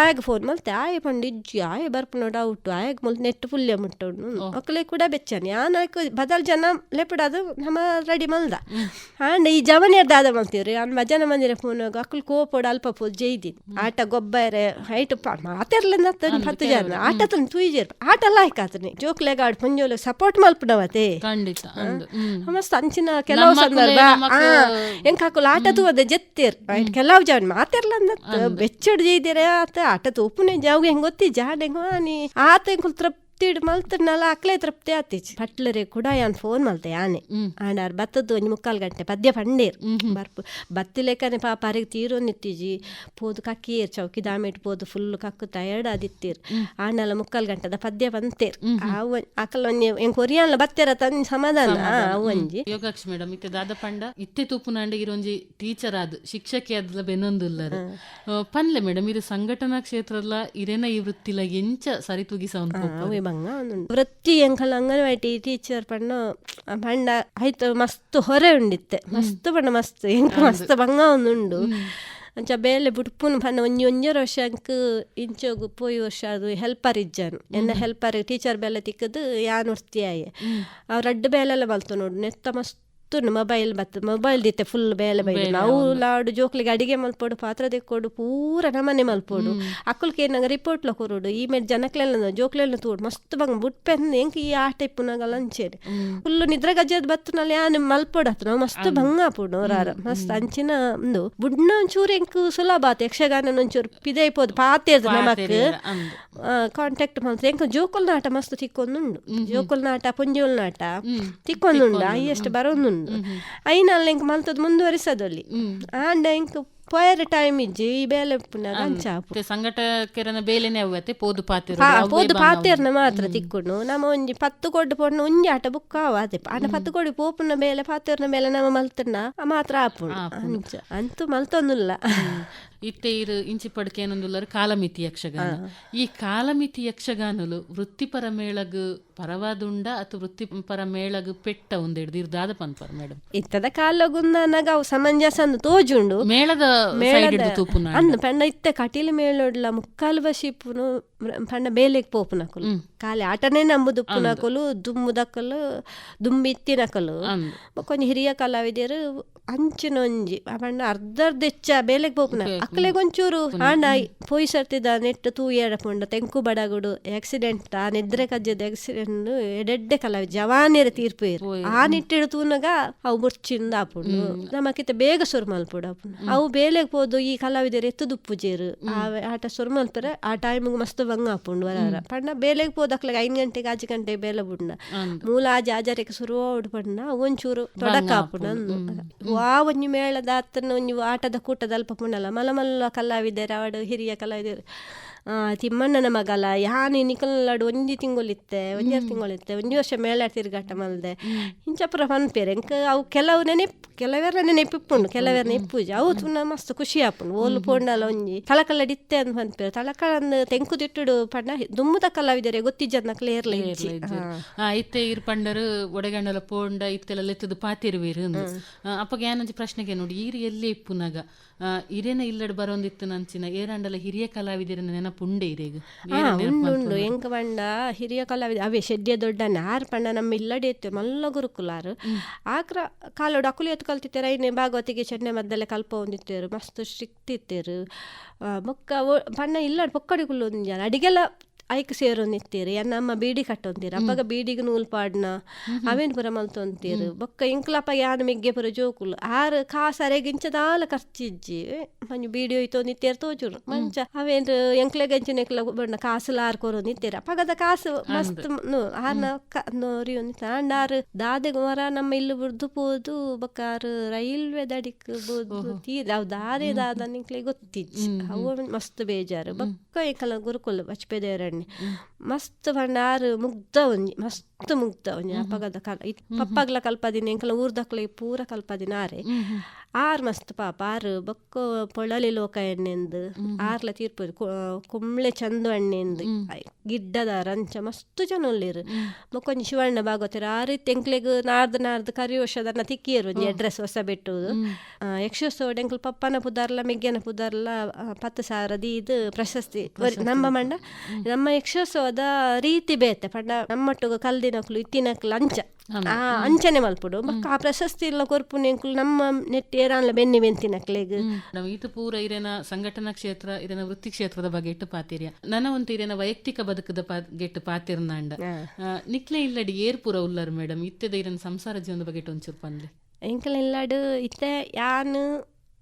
ಆಯಾಗ ಫೋನ್ ಮಲ್ತೆ ಆಯ ಪಂಡು ಇಜ್ಜಿ ಆಯ ಬರ್ಪುನ ಡೌಟ್ ಆಯಾಗ ಮಲ್ ನೆಟ್ ಫುಲ್ಯ ಮುಟ್ಟೋಡು ಒಕ್ಕಲೆ ಕೂಡ ಬೆಚ್ಚನೆ. ಯಾನಕ ಬದಲ್ ಜನ ಲೆಪಡದು ನಮ್ಮ ರೆಡಿ ಮಲ್ದ. ಆಂಡ ಈ ಜವನಿ ದಾದ ಮಲ್ತೀವ್ರಿ ಅನ್ ಮಜನ ಮಂದಿರ ಫೋನ್ ಅಕ್ಕಲ್ ಕೋಪೋಡ ಅಲ್ಪ ಪೋ ಜೈದಿ ಆಟ ಗೊಬ್ಬರ ಹೈಟ್ ಮಾತೆರ್ಲ ಹತ್ತು ಜನ. ಆಟ ತನ್ ತುಯ್ಜಿರ್. ಆಟ ಲಾಯ್ಕ ಆತನೆ ಜೋಕ್ಲೆಗ ಆಡ್ ಪುಂಜೋಲೆ ಸಪೋರ್ಟ್ ಮಲ್ಪನವತೆ ಖಂಡಿತ ಮಸ್ತ್ ಅಂಚಿನ ಕೆಲವು ಸಂದರ್ಭ. ಹೆಂಗ್ ನಮ್ಮ ಆ ಎಂಕ್ ಹಾಕುಲು ಆಟ ತೂವದೆ ಜೆತ್ತಿರ್ ಆಯ್ತ್ ಕೆಲವು ಜನ ಮಾತೆರ್ಲ ಅಂದ. ಬೆಚ್ಚಡ್ ಜೈದಿರ ಆತ ಆಟ ತೂಪುನೆ ಜಾವ್ಗೆ ಹೆಂಗ್ ಗೊತ್ತಿ ಜಾಡ್ ಹೆಂಗ್ ನೀ ಆತ ಹೆಂಗ್ ತೃಪ್ತಿಡ್ ಮಲ್ತನಲ್ಲ ಅಕ್ಲೆ ತೃಪ್ತಿ ಆತಿಚ್. ಪಟ್ಲರೆ ಕೂಡ ಯಾನ್ ಫೋನ್ ಮಲ್ತೆ ಹ್ಮ್. ಆಂಡಾರ್ ಬತ್ತದ್ದು ಒಂಜಿ ಮುಕ್ಕಾಲ್ ಗಂಟೆ ಪದ್ಯ ಪಂಡೇರ್. ಬರ್ಪು ಬತ್ತಿ ಲೆಕ್ಕನೆ ಪಾಪ ಅರೆಗ್ ತೀರೋ ನಿತ್ತಿಜಿ. ಪೋದು ಕಕ್ಕಿಯರ್ ಚೌಕಿ ದಾಮೆಟ್ ಪೋದು ಫುಲ್ ಕಕ್ಕು ಟಯರ್ಡ್ ಆದಿತ್ತೀರ್. ಆಂಡಲ ಮುಕ್ಕಾಲ್ ಗಂಟದ ಪದ್ಯ ಬಂತೇರ್ ಅವು ಅಕಲ್ ಒಂಜಿ ಎಂಗ್ ಒರಿಯಾನ್ಲ ಬತ್ತೇರ ತನ್ ಸಮಾಧಾನ. ಅವು ಒಂಜಿ. ಯೋಗಾಕ್ಷ ಮೇಡಮ್ ಇತ್ತೆ ದಾದ ಪಂಡ ಇತ್ತೆ ತೂಪುನಾಂಡ ಇರೊಂಜಿ ಟೀಚರ್ ಆದ್ ಶಿಕ್ಷಕಿ ಆದ್ಲ ಬೆನ್ನೊಂದುಲ್ಲರು ಪನ್ಲೆ ಮೇಡಮ್ ಇದು ಸಂಘಟನಾ ಕ್ಷೇತ್ರಲ್ಲ ಇರೇನ ಈ ವೃತ್ತಿಲ ಎಂಚ ಸರಿತೂಗಿಸ ಅವೆ ಬಂಗ ಒಂದುಂಡು ವೃತ್ತಿ ಎಂಕಲ್ ಅಂಗನವಾಡಿ ಟೀಚರ್ ಪಣ್ಣ ಪಂಡ ಆಯ್ತು ಮಸ್ತ್ ಹೊರೆ ಉಂಡಿತ್ತೆ ಮಸ್ತ್ ಪಂಡ ಮಸ್ತ್ ಎಂಕ ಮಸ್ತ್ ಬಂಗ ಒಂದುಂಡು ಅಂಚ ಬೇಲೆ ಬುಟ್ಪುನ್ ಪಂಡ ಒಂಜಿ ಒಂಜರ ವರ್ಷಂಕ್ ಇಂಚೋಗು ಪೋಯಿ ವರ್ಷ ಅದು ಹೆಲ್ಪರ್ ಇಜ್ಜನು ಎನ್ನ ಹೆಲ್ಪರ್ ಟೀಚರ್ ಬೇಲೆ ತಿಕ್ಕದು ಯಾನ್ ಉರ್ತಿಯಾಯೆ ಅವ್ ರಡ್ಡ್ ಬೇಲೆಲ್ಲ ಬಲ್ತು ನೋಡು ನೆತ್ತ ಮಸ್ತ್ ಮೊಬೈಲ್ ಬತ್ತ ಮೊಬೈಲ್ ದಿತ್ತೆ ಫುಲ್ ಬೇಲೆ ಬೈದು ನಾವು ಲಾಡು ಜೋಕ್ಲಿಗೆ ಅಡಿಗೆ ಮಲ್ಪೋಡು ಪಾತ್ರ ದೆಕ್ಕೋಡು ಪೂರ ನಮನೆ ಮಲ್ಪೋಡು. ಅಕ್ಕಲ್ಕೆ ಏನಾಗ ರಿಪೋರ್ಟ್ ಕೊರೋಡು ಈ ಮೇಲೆ ಜನಕ್ಲೆಲ್ಲ ಜೋಕ್ಲೆಲ್ಲ ತೋಡು. ಮಸ್ತ್ ಬಂಗ ಬುಟ್ಪೆನ್ ಎಂಕ್ ಈ ಆಟ ಇಪ್ಪುನಾಗಲ್ಲ ಅಂಚೇರಿ. ಫುಲ್ ನಿದ್ರ ಗಜ್ಜದ್ ಬತ್ತನಲ್ಲಿ ಯಾನ್ ಮಲ್ಪೋಡತ್ ನಾವು ಮಸ್ತ್ ಭಂಗ ಆಪುಡು ಅವರಾರ ಮಸ್ತ್ ಅಂಚಿನ ಒಂದು ಬುಡ್ನ ಒಂಚೂರು ಎಂಕ್ ಸುಲಭ ಆತ. ಯಕ್ಷಗಾನ ಒಂಚೂರು ಪಿದೆ ಪಾತೆ ನಮಕ್. ಕಾಂಟ್ಯಾಕ್ಟ್ ಮಾಡ್ತಾರೆ. ಎಂಕ ಜೋಕುಲ್ ನಾಟ ಮಸ್ತ್ ತಿಕ್ಕೊಂದುಂಡು. ಜೋಕುಲ್ ನಾಟ ಪುಂಜೋಲ್ ನಾಟ ತಿಕ್ಕೊಂದುಂಡು. ಅಯ್ಯಷ್ಟು ಬರೋದುಂಡು ಐನಲ್ಲಿ ಎಂಕ್ ಮಲ್ತದ್ ಮುಂದುವರಿಸದಲ್ಲಿ ಆಂಡ ಎಂಕ್ ಪೋಯರ್ ಟೈಮ್ ಇಜ್ಜಿ ಈ ಬೇಲೆ ಪುನಗ ಅಂಚಾಪು ಸಂಘಟಕರನ ಬೇಲೆನೆ ಅವತ್ತೆ ಪೋದು ಪಾತಿರು ಪೋದು ಪಾತೇರ್ನ ಮಾತ್ರ ತಿಕ್ಕೊಂಡು ನಮ್ಮ ಒಂಜಿ ಪತ್ತು ಕೊಡ್ಡು ಪೊಣ್ಣು ಒಂಜಿ ಆಟ ಬುಕ್ಕ ಆತೆ ಆಟ ಪತ್ತು ಕೊಡಿ ಪೋಪುನ ಬೇಲೆ ಪಾತಿರ್ನ ಬೇಲೆ ನಮ್ಮ ಮಲ್ತನ ಮಾತ್ರ ಆಪುಂಡು ಅಂಚ ಅಂತೂ ಮಲ್ತೊಂದುಲ್ಲ. ಇತ್ತೆ ಇರು ಇಂಚಿ ಪಡ್ಕೇನೊಂದುಲ್ಲರು ಕಾಲಮಿತಿ ಯಕ್ಷಗಾನ. ಈ ಕಾಲಮಿತಿ ಯಕ್ಷಗಾನಲು ವೃತ್ತಿಪರ ಮೇಳಗ್ ಪರವಾದುಂಡ ಅಥವಾ ವೃತ್ತಿಪರ ಮೇಳಗ್ ಪೆಟ್ಟ ಒಂದೆಡ್ದು ಇರ್ದಾದ ಪನ್ಪರ್ ಮೇಡಮ್ ಇತ್ತದ ಕಾಲಗುಂದ ನಗ ಅವು ಸಮಂಜಸ ಅಂದು ತೋಜುಂಡು. ಮೇಳದ ಹಿಡ್ದು ತೂಪುನ ಅಂದ್ ಪಂಡ ಇತ್ತೆ ಕಟೀಲು ಮೇಳೊಡ್ಲ ಮುಕ್ಕಾಲು ಬಶಿಪ್ಪುನು ಪಂಡ ಬೇಲೆಗ್ ಪೋಪುನಕುಲು ಕಾಲಿ ಆಟನೇ ನಂಬುದು ಉಪ್ಪುನಕುಲು ದುಮ್ಮುದಕಲು ದುಮ್ಮಿತ್ತಿನಕಲು. ಕೊಂಚ ಹಿರಿಯ ಕಲಾವಿದರು ಅಂಚಿನೊಂಜಿ ಆ ಪಂಡ ಅರ್ಧ ಅರ್ಧ ಹೆಚ್ಚ ಬೇಲೆಗ್ ಪೋಪುನ ಅಕ್ಕಲೆ ಕೊಂಚೂರು ಆಂಡ ಪೋಯಿ ಸರ್ತಿದ ನೆಟ್ಟು ತೂ ಏಡಪುಂಡ ತೆಂಕು ಬಡಗುಡು ಆಕ್ಸಿಡೆಂಟ್ ಆ ನಿದ್ರೆ ಕಜ್ಜದ ಆಕ್ಸಿಡೆಂಟ್ ಎಡೆಡ್ಡೆ ಕಲಾವಿದ ಜವಾನಿರ ತೀರ್ಪು ಇರು ಆ ನಿಟ್ಟಿಡು ತೂನಗ ಅವು ಮುರ್ಚಿಂದ ಆಪುಂಡು ನಮಕಿತ ಬೇಗ ಸುರು ಮಲ್ಪುಡು ಆಪುಂಡು ಅವು ಬೇಲೆಗ್ ಪೋದು ಈ ಕಲಾವಿದರು ಎತ್ತು ದುಪ್ಪುಜೇರು ಆ ಆಟ ಸುರು ಮಲ್ಪರೆ ಆ ಟೈಮ್ಗೆ ಮಸ್ತ್ ಬಂಗ ಆಪುಂಡು ವರಾರ ಪಂಡ ಬೇಲೆಗೆ ಐನ್ ಐದು ಗಂಟೆಗೆ ಆಜು ಗಂಟೆಗೆ ಬೇಲೆ ಬುಡ್ನ. ಮೂಲ ಆಜ ಆಜಾರಕ್ಕೆ ಶುರು ಪಂಡ ಒಂಚೂರು ತೊಡಕ ಆಪುಂಡು ಅಂದು. ವಾ ಒಂಜಿ ಮೇಳದ ಅತ್ತನ ಒಂಜಿ ಆಟದ ಕೂಟದ ಅಲ್ಪ ಪುಣಲ್ಲ ಮಲ ಮಲ್ಲ ಕಲಾವಿದರು ಅವಡು ಹಿರಿಯ ಕಲಾವಿದರು ಆ, ತಿಮ್ಮಣ್ಣನ ಮಗಲ ಯಾನಿ ನಿಕಲ್ಲಾಡು ಒಂಜಿ ತಿಂಗಳಿತ್ತೆ ಒಂಜೆರಡು ತಿಂಗಳಿತ್ತೆ ಒಂಜಿ ವರ್ಷ ಮೇಳ ತಿರ್ಗಾಟ ಮಲ್ದೆ. ಇಂಚಪುರ ಪನ್ಪೇರೆ ಎಂಕ ಅವು ಕೆಲವು ನೆನಪು ಕೆಲವೆರ ನೆನೆಪಿಪ್ಪುಂಡು ಕೆಲವೆರ ನೆಪ್ಪುಜಿ. ಅವು ತುನ ಮಸ್ತ್ ಖುಷಿ ಆಪುಂಡು ಓಲು ಪೋಂಡಲ ಒಂಜಿ. ತಳಕಲ್ಲಡಿತ್ತೆ ಅಂತ ಪನ್ಪೇರು ತಳಕಳಂದು ತೆಂಕು ತಿಟ್ಟುಡು ಪಂಡ ದುಮ್ಮುದ ಕಲಾವಿದರೆ ಗೊತ್ತಿಜ್ಜನ್ನ ಕ್ಲಿಯರ್ಲ ಇಜ್ಜಿ. ಇತ್ತೆ ಇರ್ ಪಂಡರು ಒಡೆಗಂಡಲ ಪೋಂಡ ಇತ್ತೆಲ್ಲ ಲೆತ್ತದು ಪಾತಿರುವೇರು ಅಪ್ಪಗೆ ಏನಂಜಿ ಪ್ರಶ್ನೆಗೆ ನೋಡಿ ಈರಿ ಎಲ್ಲಿ ಇಪ್ಪುನಗ ಇರೇನ ಇಲ್ಲಡ್ ಬರೋಂದಿತ್ತು ನಂಚಿನ ಏರಂಡಲ ಹಿರಿಯ ಕಲಾವಿದರಿನ ನೆನಪುಂಡೆ ಇರೇಗ ಉಂಡು ಉಂಡು. ಎಂಕ ಬಂಡ ಹಿರಿಯ ಕಲಾವಿದ ಅವೇ ಶೆಡ್ಯ ದೊಡ್ಡ ನಾರ್ ಪಂಡ ನಮ್ಮ ಇಲ್ಲಡೆ ಇತ್ತು ಮಲ್ಲ ಗುರುಕುಲಾರು. ಆಕ್ರ ಕಾಲು ಡಕುಲಿ ಎತ್ತು ಕಲ್ತಿತ್ತೆ ರೈನೆ ಭಾಗವತಿಗೆ ಚೆನ್ನೆ ಮದ್ದಲೆ ಕಲ್ಪ ಹೊಂದಿತ್ತೇರು ಮಸ್ತ್ ಸ್ಟ್ರಿಕ್ಟ್ ಇತ್ತೇರು. ಒ- ಪಂಡ ಇಲ್ಲಡ್ ಪೊಕ್ಕಡಿ ಕುಲ್ಲೊಂದು ಒಂಜಾನ ಅಡಿಗೆಲ್ಲ ಐಕ್ ಸೇರೊಂದಿತ್ತೀರಿ ಎನ್ನ ಅಮ್ಮ ಬೀಡಿ ಕಟ್ಟೊಂತೀರ ಅಪ್ಪಗ ಬೀಡಿಗೆ ನೂಲ್ ಪಾಡ್ನ ಅವೇನ್ ಪುರ ಮಲ್ತೊಂತೀರು ಬೊಕ್ಕ ಇಂಕ್ಲಪ್ಪ ಯಾನ ಮಿಗ್ಗೆ ಪುರ ಜೋಕುಲು ಆರು ಕಾಸರೆಗಿಂಚದಾಲ ಖರ್ಚಿಜ್ಜಿ ಮಂಜು ಬೀಡಿ ಹೋಯ್ತೋ ನಿತ್ತೇರ್ ತೋಚುರು ಮಂಚ ಅವೇನ್ ಎಂಕ್ಲೆ ಗಂಚಿನ ಎಂಕ್ಲ ಬಣ್ಣ ಕಾಸು ಆರ್ ಕೊರೊಂದಿತ್ತೇರ ಅಪ್ಪಗದ ಕಾಸು ಮಸ್ತ್ ಆರ್ನ ಕ- ನೋರಿ ಅಂಡ್ ಆರ್ ದಾದೆ ಮರ ನಮ್ಮ ಇಲ್ಲಿ ಬುರ್ದು ಪೋದು ಬಕ್ಕಾರು ರೈಲ್ವೆ ದಡಿಕ್ ಬೋದು ತೀರ್ ಅವು ದಾದೆ ದಾದ ನಿಂಕ್ಲೆ ಗೊತ್ತಿಜ್ಜಿ. ಅವು ಮಸ್ತ್ ಬೇಜಾರು. ಬಕ್ಕ ಎಂಕಲ ಗುರುಕುಲ್ ಮಸ್ತ್ ಭಂಡಾರು ಮುಗ್ಧ ಒಂಜಿ ಮಸ್ತ್ ಮುಗ್ಧ ಒಂಜಿ ಅಪ್ಪಗದ ಕಲ ಪಪ್ಪಗ್ಲ ಕಲ್ಪದಿನ ಎಂಕಲ ಊರ್ದಕ್ಲೆ ಪೂರ ಕಲ್ಪದಿನ ಆರೆ ಆರ್ ಮಸ್ತ್ ಪಾಪ ಆರ್ ಬೊಕ್ಕ ಪೊಳಲಿ ಲೋಕ ಎಣ್ಣೆಂದು ಆರ್ಲ ತೀರ್ಪು ಕುಂಬ್ಳೆ ಚಂದು ಎಣ್ಣೆಂದು ಗಿಡ್ಡದ ರಂಚ ಮಸ್ತ್ ಜನ ಉಳ್ಳಿರು ಮೊಕ್ಕೊಂಜಿ ಶಿವಣ್ಣ ಭಾಗವತರು ಆ ರೀತಿ ಎಂಕ್ಲೆಗ್ ನಾರ್ದ ನಾರ್ದು ಕರಿ ವರ್ಷದನ್ನ ತಿಕ್ಕಿಯರು ಒಂಜಿ ಅಡ್ರೆಸ್ ಹೊಸ ಬಿಟ್ಟುದು. ಯಕ್ಷೋತ್ಸವ ಎಂಕಲ್ ಪಪ್ಪನ ಪುದಾರ್ಲ ಮೆಗ್ಗನ ಪುದಾರ್ಲ ಪತ್ತು ಸಾವಿರ ಇದು ಪ್ರಶಸ್ತಿ. ನಮ್ಮ ಮಂಡ ನಮ್ಮ ಯಕ್ಷೋತ್ಸವದ ರೀತಿ ಬೇತೆ ಪಂಡ ನಮ್ಮಟ್ಟು ಕಲ್ದಿನಕ್ಲು ಇತ್ತಿನಕ್ಲು ಅಂಚ. ಆ ಅಂಚನೆ ಮಲ್ಪುಡು. ಬೊಕ್ಕ ಆ ಪ್ರಶಸ್ತಿ ಇಲ್ಲ ಕೊರ್ಪು ನೆಂಕ್ಲು ನಮ್ಮ ನೆಟ್ಟಿ ಏರಾನ್ಲ ಬೆನ್ನಿ ಬೆಂತಿನಕ್ಲೆಗ್ ನಾವು ಈತ ಪೂರ ಇರೇನ ಸಂಘಟನಾ ಕ್ಷೇತ್ರ ಇರೇನ ವೃತ್ತಿ ಕ್ಷೇತ್ರದ ಬಗ್ಗೆ ಇಟ್ಟು ಪಾತಿರ್ಯ. ನನ್ನ ಒಂದು ಇರೇನ ವೈಯಕ್ತಿಕ ಬದುಕದ ಗೆಟ್ಟು ಪಾತಿರ್ನಾಂಡ. ನಿಕ್ಲೆ ಇಲ್ಲಡಿ ಏರ್ ಪೂರ ಉಲ್ಲರ್ ಮೇಡಮ್ ಇತ್ತೆದ ಇರೇನ ಸಂಸಾರ ಜೀವನದ ಬಗ್ಗೆ ಒಂಚೂರು ಪಂದ್ಲೆ ಎಂಕಲ್ ಇಲ್ಲಾಡು ಇತ್ತೆ ಯಾನು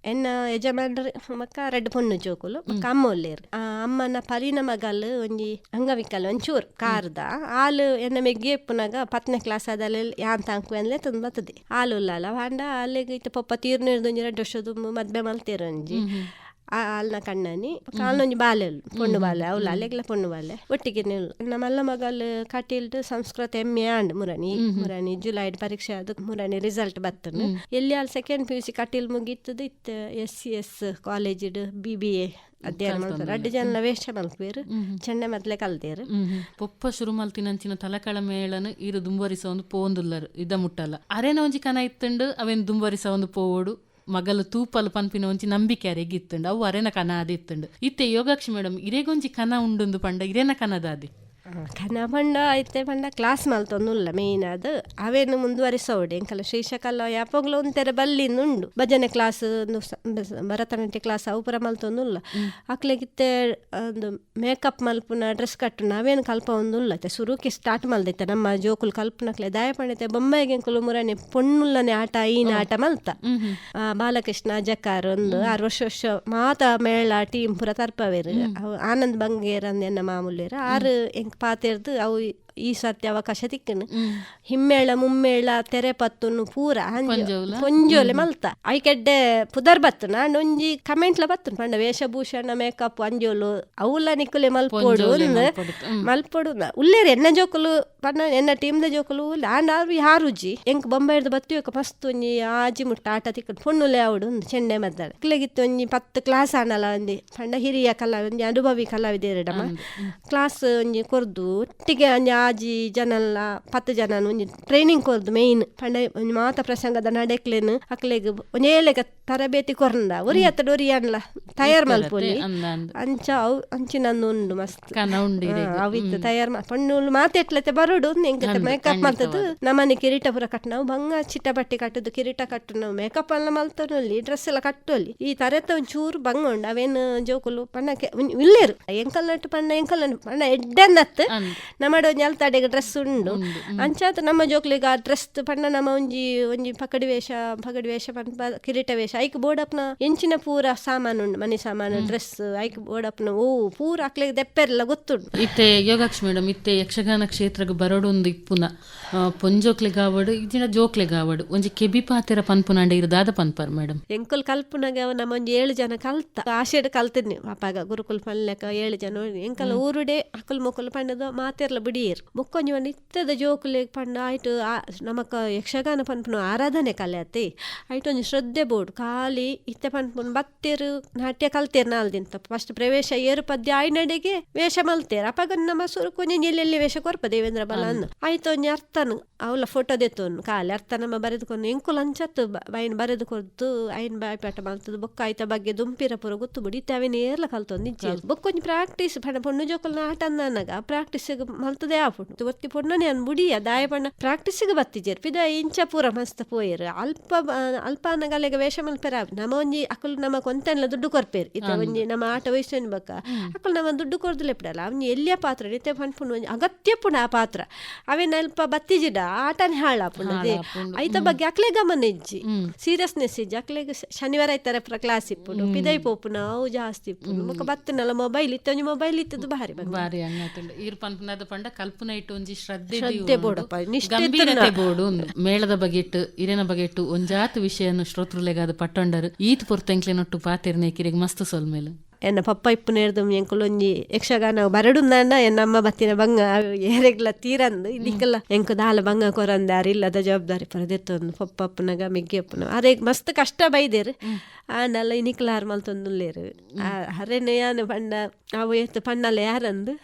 ಎನ್ನ ಯಜಮಾನ್ರ ಮಕ್ಕ ರೆಡ್ ಪೊಣ್ಣು ಜೋಕುಲು ಮಕ್ಕ ಅಮ್ಮ ಒಲ್ಲೇರು ಆ ಅಮ್ಮನ ಪರಿನ ಮಗಲ್ ಒಂಜಿ ಅಂಗವಿಕಲ್ ಒಂಚೂರು ಕಾರ್ದ ಆಲ್ ಎನ್ನ ಮೆಗ್ಗೆ ಎಪ್ಪುನಾಗ ಪತ್ನೆ ಕ್ಲಾಸ್ ಆದಲ್ಲಿ ಯಾಂತ ಅಂಕು ಅಂದ್ರೆ ತಂದು ಬರ್ತದೆ ಆಲ್ ಉಲ್ಲಲ್ಲ ಹಾಂಡ ಅಲ್ಲಿಗೆ ಇಟ್ಟು ಪಪ್ಪ ತೀರ್ನಿರ್ದು ಒಂಜಿ ಎರಡು ವರ್ಷದ ಮದ್ವೆ ಮಲ್ತೇರು ಒಂಜಿ. ಕಣ್ಣನಿ ಕಾಲ್ನೊಂಜಿ ಬಾಲೆ ಉಳ್ಳು ಪೊಣ್ಣು ಬಾಲೆ ಅವಳು ಅಲ್ಲೆಗ್ಲ ಪೊಣ್ಣು ಬಾಲೆ. ಒಟ್ಟಿಗೆ ನಿಲ್ ನಮ್ಮಲ್ಲ ಮಗಲ್ ಕಟೀಲ್ಡ್ ಸಂಸ್ಕೃತ ಎಮ್ಮೆ ಎ ಆಂಡ್ ಮುರಣಿ ಮುರಣಿ ಜುಲೈ ಪರೀಕ್ಷೆ ಅದು ಮುರನಿ ರಿಸಲ್ಟ್ ಬರ್ತನು ಎಲ್ಲಿ ಅಲ್ಲಿ second P U C Kateel ಮುಗೀತದ ಇತ್ತ S C S college B B A ಅಧ್ಯಯನ ಮಾಡ್ತಾರೆ. ಅಡ್ಡ ಜನ ವೇಷ ಮಲ್ಪೇರು ಚೆನ್ನೆ ಮತ್ಲೆ ಕಲ್ತೇರು. ಪೊಪ್ಪ ಶುರು ಮಲ್ತಿನಂಚಿನ ತಲಕಳ ಮೇಳನ ಇರು ದುಂಬರಿಸ ಒಂದು ಪೋಂದುಲ್ಲರು ಇದ ಮುಟ್ಟಲ್ಲ. ಅರೆನ ಒಂಜಿ ಕನ ಇತ್ತಂಡು ಅವೇನು ದುಂಬರಿಸ ಒಂದು ಪೋವೋಡು. ಮಗಲು ತೂಪಲು ಪನ್ಪಿನ ಒಂಚಿ ನಂಬಿಕೆ ಅರೆಗಿತ್ತುಂಡು ಅವು ಅರೆನ ಕನ ಆದಿತ್ತುಂಡು ಇತ್ತೆ ಯೋಗಾಕ್ಷಿ ಮೇಡಮ್ ಇರೆಗೊಂಜಿ ಕನ ಉಂಡುಂದು ಪಂಡ, ಇರೆನ ಕನದಾದಿ? ಕನ ಪಂಡ ಐತೆ ಪಂಡ ಕ್ಲಾಸ್ ಮಲ್ತೊಂದುಲ್ಲ ಮೇಯ್ನ್ ಅದು. ಅವೇನು ಮುಂದುವರಿಸೋಡೆ. ಎಂಕಲ ಶ್ರೀಶಕಲ್ಲ ಯಾಪೋಗ್ಲು ಒಂಥರ ಬಲ್ಲಿಂದುಂಡು ಭಜನೆ ಕ್ಲಾಸ್ ಭರತನಾಟ್ಯ ಕ್ಲಾಸ್ ಅವು ಪುರ ಮಲ್ತೊಂದುಲ್ಲ ಅಕ್ಲೆಗಿತ್ತೆ ಒಂದು ಮೇಕಪ್ ಮಲ್ಪುನ ಡ್ರೆಸ್ ಕಟ್ಟುನ. ಅವೇನು ಕಲ್ಪ ಒಂದುಲ್ಲ. ಐತೆ ಸುರುಕಿ ಸ್ಟಾರ್ಟ್ ಮಲ್ದೈತೆ. ನಮ್ಮ ಜೋಕುಲ್ ಕಲ್ಪನಕ್ಲೆ ದಾಯ ಪಂಡೈತೆ ಬೊಮ್ಮೆಗೆ ಎಂಕುಲು ಮುರನೆ ಪೊಣ್ಣುಲ್ಲನೆ ಆಟ ಈನ ಆಟ ಮಲ್ತ. ಆ, ಬಾಲಕೃಷ್ಣ ಜಕಾರ್ ಒಂದು ಆರು ವರ್ಷ ವರ್ಷ ಮಾತ ಮೇಳ ಟೀಮ್ ಪುರ ತರ್ಪವೇರು. ಆನಂದ್ ಬಂಗೇರ್ ಅಂದ್ ಎನ್ನ ಮಾಮೂಲಿರ ಆರು ಎಂಕ್ патерді ал ಈ ಸರ್ತಿ ಅವಕಾಶ ತಿಕ್ಕನು ಹಿಮ್ಮೇಳ ಮುಮ್ಮೇಳ ತೆರೆ ಪತ್ತುನು ಪೂರ ಕೊಂಜೋಲ? ಮಲ್ತ. ಕೆಡ್ಡೆ ಪುದರ್ ಬತ್ತು ನಾನು ಒಂಜಿ ಕಮೆಂಟ್ಲ ಬತ್ತು ಪಂಡ ವೇಷಭೂಷಣ ಮೇಕಪ್ ಅಂಜೋಲು ಅವಲ್ಲ ನಿಕ್ಕುಲೆ ಮಲ್ಪೋಡು ಮಲ್ಪೋಡು ಉಲ್ಲೇರು ಎನ್ನ ಜೋಕುಲು ಪಂಡ ಎನ್ನ ಟೀಮ್ದ ಜೋಕುಲು ಆಂಡ ಆರು ಯಾರುಜಿ ಎಂಕ್ ಬೊಂಬೈಡ್ದು ಬತ್ತಿ ಮಸ್ತ್ ಒಂಜಿ ಆಜಿ ಮುಟ್ಟ ಆಟ ತಿಕ್ಕಡು ಪೊಣ್ಣುಲೆ ಅವಡು ಒಂದು ಚೆಂಡೆ ಮದ್ದಾಳೆ. ಕ್ಲೆಗಿತ್ತು ಒಂಜಿ ಪತ್ತು ಕ್ಲಾಸ್ ಆನಲ ಒಂಜಿ. ಪಂಡ ಹಿರಿಯ ಕಲಾ ಒಂಜಿ ಅನುಭವಿ ಕಲಾವಿದೆ ಕ್ಲಾಸ್ ಒಂಜಿ ಕೊರ್ದು ಒಟ್ಟಿಗೆ ಒಂಜಿ ಆಜಿ ಜನಲ್ಲ ಪತ್ತು ಜನ ಒಂಜಿ ಟ್ರೈನಿಂಗ್ ಕೊರ್ದು ಮೇಯ್ನ್ ಪಂಡ ಒಂಜಿ ಮಾತ ಪ್ರಸಂಗದ ನಡೆಕ್ಲೆನ್ ಅಕ್ಲೆಗ್ ಒಂಜೇಲೆಗ ತರಬೇತಿ ಕೊರಂದ ಒರಿ ಅತ್ತಡ ಒರಿ ಅನ್ಲ. ತಯಾರ್ ಮಲ್ಪೊಲಿ. ಅಂಚ ಅವು ಅಂಚಿನಂದು ಉಂಡು ಮಸ್ತ್. ಪಣ್ಣು ಅವಿತ್ತು ತಯಾರು ಮಾ ಪಣ್ಣುಲು ಮಾತೆಟ್ಲತೆ ಬರೋಡು ಎಂಕತೆ ಮೇಕಪ್ ಮಾಡ್ತದ್ದು. ನಮ್ಮನೆ ಕಿರೀಟ ಪುರ ಕಟ್ಟು ನಾವು ಬಂಗ ಚಿಟ್ಟ ಬಟ್ಟೆ ಕಟ್ಟುದು ಕಿರೀಟ ಕಟ್ಟು ನಾವು ಮೇಕಪ್ ಎಲ್ಲ ಮಲ್ತನಲ್ಲಿ ಡ್ರೆಸ್ ಎಲ್ಲ ಕಟ್ಟೋಲಿ ಈ ತರತ್ತ ಒಂಚೂರು ಬಂಗ ಉಂಡು ಅವೇನು ಜೋಕುಲು ಪಣ್ಣಕ್ಕೆ ಇಲ್ಲೇರು ಎಂಕಲ್ ನಟ್ಟು ಪಣ್ಣ ಎಂಕಲ್ ನಟ್ಟು ಪಣ್ಣ ಎಡ್ಡೆನ್ನತ್ತು. ನಮ್ಮಡ ಒಂಜಿ ಅಲ್ತಾಡೆಗೆ ಡ್ರೆಸ್ ಉಂಡು. ಅಂಚಾತ ನಮ್ಮ ಜೋಕ್ಲೆಗ ಆ ಡ್ರೆಸ್ ಪಣ್ಣ ನಮ್ಮ ಒಂಜಿ ಒಂಜಿ ಪಕಡಿ ವೇಷ ಪಕಡಿ ವೇಷ ಕಿರೀಟ ವೇಷ. ಐಕ್ ಬೋಡಪ್ನ ಎಂಚಿನ ಪೂರ ಸಾಮಾನು ಉಂಡು ಮನೆ ಸಾಮಾನು ಡ್ರೆಸ್ ಐಕ್ ಬೋಡಪ್ನ ಓ ಪೂರ ಅಕ್ಲೆಗ್ ದೆಪ್ಪೆರ್ಲ ಗೊತ್ತುಂಡು ಇತ್ತೆ ಯೋಗಾಕ್ಷಿ ಮೇಡಮ್ ಇತ್ತೆ ಯಕ್ಷಗಾನ ಕ್ಷೇತ್ರಗ್ ಬರೋಡೊಂದು ಇಪ್ಪುನ. ಪೊಂಜೋಕ್ಲೆಗಾವಡು ಇಜಿನ ಜೋಕ್ಲೆಗಾವಡು. ಒಂಜಿ ಕೆಬಿ ಪಾತೆರ ಪನ್ಪುನಾಂಡ ಇರದಾದ ಪನ್ಪರ್ ಮೇಡಮ್ ಎಂಕುಲ್ ಕಲ್ಪನಾಗ ನಮ್ಮ ಒಂಜಿ ಏಳು ಜನ ಕಲ್ತ. ಆಶೆಡ್ ಕಲ್ತಿದ್ನಿ. ಅಪ್ಪಾಗ ಗುರುಕುಲ್ ಪಲ್ಲೆಕ ಏಳು ಜನ ಎಂಕಲ್ ಊರುಡೆ ಅಕುಲ್ ಮುಕುಲ್ ಪಂಡದ ಮಾತೆರ್ಲ ಬಿಡಿಯರ್ ಬೊಕ್ಕೊಂಜಿ ನಿತ್ಯದ ಇತ್ತದ ಜೋಕುಲೆ ಪಂಡ ಆಯ್ತು ಆ- ನಮಕ ಯಕ್ಷಗಾನ ಪನ್ಪುನ ಆರಾಧನೆ ಕಲೆ ಅತ್ತಿ. ಆಯ್ತು ಒಂಜಿ ಶ್ರದ್ಧೆ ಬೋಡು ಖಾಲಿ ಇತ್ತೆ ಪನ್ಪುನ್ ಬತ್ತೇರು ನಾಟ್ಯ ಕಲ್ತೇರ್ ನಾಲ್ದಿಂತ. ಫಸ್ಟ್ ಪ್ರವೇಶ ಏರು ಪದ್ಯ ಆಯ್ನಡೆಗೆ ವೇಷ ಮಲ್ತೇರ್. ಅಪಗನ್ ನಮ್ಮ ಸುರುಕೊಂಜಿ ಎಲ್ಲೆಲ್ಲಿ ವೇಷ ಕೊರ್ಪ ದೇವೇಂದ್ರ ಬಲ ಅಂದು ಆಯ್ತು ಒಂಜಿ ಅರ್ಥನ್ ಅವಳ ಫೋಟೋ ದೆತ್ತೋನು ಖಾಲಿ ಅರ್ಥ ನಮ್ಮ ಬರೆದುಕೊಂಡು ಎಂಕು ಲಂಚತ್ತು ಬೈನ್ ಬರೆದು ಕೊಡ್ತು ಐನ್ ಬಾಯ್ ಪಾಠ ಮಾಡ್ತದ ಬೊಕ್ಕ ಆಯ್ತ ಬಗ್ಗೆ ದುಂಪಿರ ಪುರ ಗೊತ್ತು ಬಿಡಿ ಅವೇನು ಏರ್ಲ ಕಲ್ತೊಂದು ನಿಜ್ಜೆ ಬೊಕ್ಕೊಂಜಿ ಪ್ರಾಕ್ಟೀಸ್ ಪಣ ಪೊಣ್ಣು ಜೋಕಲ್ನ ಆಟ ಅಂದನಾಗ ಪ್ರಾಕ್ಟೀಸ್ ಮಲ್ತದೆ ಆಪುಂಡು ಒತ್ತಿ ಪೊಣ್ಣನೆ ಅನ್ ಬುಡಿಯ ದಾಯ ಪಣ್ಣ ಪ್ರಾಕ್ಟೀಸಿಗೆ ಬತ್ತಿಜೇರ್. ಪಿದ ಇಂಚ ಪೂರ ಮಸ್ತ್ ಪೋಯರ್. ಅಲ್ಪ ಅಲ್ಪ ಅನ್ನಗಲೆಗ ವೇಷ ಮಲ್ಪೆರ ನಮ ಒಂಜಿ ಅಕುಲು ನಮ ಕೊಂತೆನ್ಲ ದುಡ್ಡು ಕೊರ್ಪೇರ್. ಇತ್ತ ಒಂಜಿ ನಮ್ಮ ಆಟ ವಯಸ್ಸೇನು ಬಕ್ಕ? ಅಕುಲು ನಮ್ಮ ದುಡ್ಡು ಕೊರ್ದಲೆ ಬಿಡಲ್ಲ. ಅವ್ನಿ ಎಲ್ಲಿಯ ಪಾತ್ರ? ನಿತ್ಯ ಪನ್ಪುಣ ಒಂಜಿ ಅಗತ್ಯ ಪುಣ ಆ ಪಾತ್ರ. ಅವೇನ್ ಅಲ್ಪ ಬತ್ತಿಜಿಡ ಆಟನೆ ಹಾಳ್ ಹಾಳಾಪುಂಡು. ಐತ ಬಗ್ಗೆ ಅಕ್ಲೆ ಗಮನ ಇಜ್ಜಿ. ಸೀರಿಯಸ್ನೆಸ್ ಇಜ್ಜಿ. ಅಕ್ಲೆಗ್ ಶನಿವಾರ ಐತಾರ ಪ್ರ ಕ್ಲಾಸ್ ಇಪ್ಪುಡು. ಪಿದೈ ಪೋಪುನ ಅವು ಜಾಸ್ತಿ ಇಪ್ಪುಂಡು. ಮುಖ ಬತ್ತನಲ್ಲ ಮೊಬೈಲ್ ಇತ್ತು ಒಂಜಿ ಮೊಬೈಲ್ ಇತ್ತದು ಭಾರಿ ಬಂದ ಬಾರಿ ಹಂಗಾತುಂಡು. ಇರ್ ಪನ್ಪುನದ ಪಂಡ ಕಲ್ಪನ ಒಂಜಿ ಶ್ರದ್ಧೆ ಗಂಭೀರತೆ ಬೋಡು. ಮೇಳದ ಬಗೆಟ್ ಇರೆನ ಬಗೆಟ್ಟು ಒಂಜಾತ್ ವಿಷಯನು ಶ್ರೋತೃಲೆಗಾದ ಪಟ್ಟೊಂಡರು ಈತ್ ಪೊರ್ತಂಕ್ಲೆನೊಟ್ಟು ಪಾತೆರ್ನೆ ಕಿರೆಗ್ ಮಸ್ತ್ ಸೊಲ್ಮೇಲು ಎನ್ನ ಪಪ್ಪ ಇಪ್ಪು ನೇರ್ದು ಎಂಕುಲು ಒಂಜಿ ಯಕ್ಷಗಾನ ಬರಡು ಎನ್ನ ಎನ್ನಮ್ಮ ಬತ್ತಿನ ಬಂಗ ಏರೆಗ್ಲ ತೀರಂದು ಇದಕ್ಕೆಲ್ಲ ಎಂಕು ದಾಲ ಬಂಗ ಕೊರಂದ ಇಲ್ಲದ ಜವಾಬ್ದಾರಿ ಪರದೆತ್ತೊಂದು ಪಪ್ಪ ಅಪ್ಪನಾಗ ಮಿಗ್ಗಿ ಅಪ್ಪನ ಅದೇ ಮಸ್ತ್ ಕಷ್ಟ ಬೈದೇರು. ಆನಲ್ಲ ಇನಿಕ್ಲಾರ್ ಮಲ್ತೊಂದುಲ್ಲೇರು. ಹರೇನೆ ಯಾನು ಪಂಡ ಅವು ಎತ್ತು ಪಣ್ಣಲ್ಲ ಯಾರಂದು?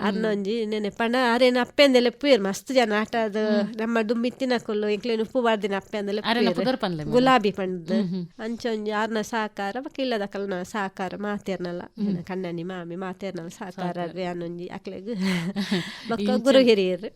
ಅರ್ನೊಂಜಿ ನೆನೆ ಪಣ ಅರೇನ ಅಪ್ಪೆಂದೆಲ್ಲ ಪುಯರ್. ಮಸ್ತ್ ಜನ ಆಟ ಅದು. ನಮ್ಮ ದುಂಬಿತ್ತಿನ ಕೊಲ್ಲು ಎಂಕ್ಲೇನು ಉಪ್ಪು ಬಾರ್ದಿನ ಅಪ್ಪೆಂದೆಲ್ಲ ಪೂರ್ ಗುಲಾಬಿ ಪಂಡದ ಅಂಚೊಂಜಿ ಆರ್ನ ಸಾಕಾರ ಇಲ್ಲದ ಕಲ್ನ ಸಾಕಾರ ಮಾತೇರ್ನಲ್ಲ. ಕಣ್ಣನಿ ಮಾಮಿ ಮಾತೇರ್ನಲ್ಲ ಸಾಕಾರ ಅನ್ನೊಂಜಿ ಅಕ್ಲೆಗ್. ಬಕ್ಕ ಗುರು ಹಿರಿಯರು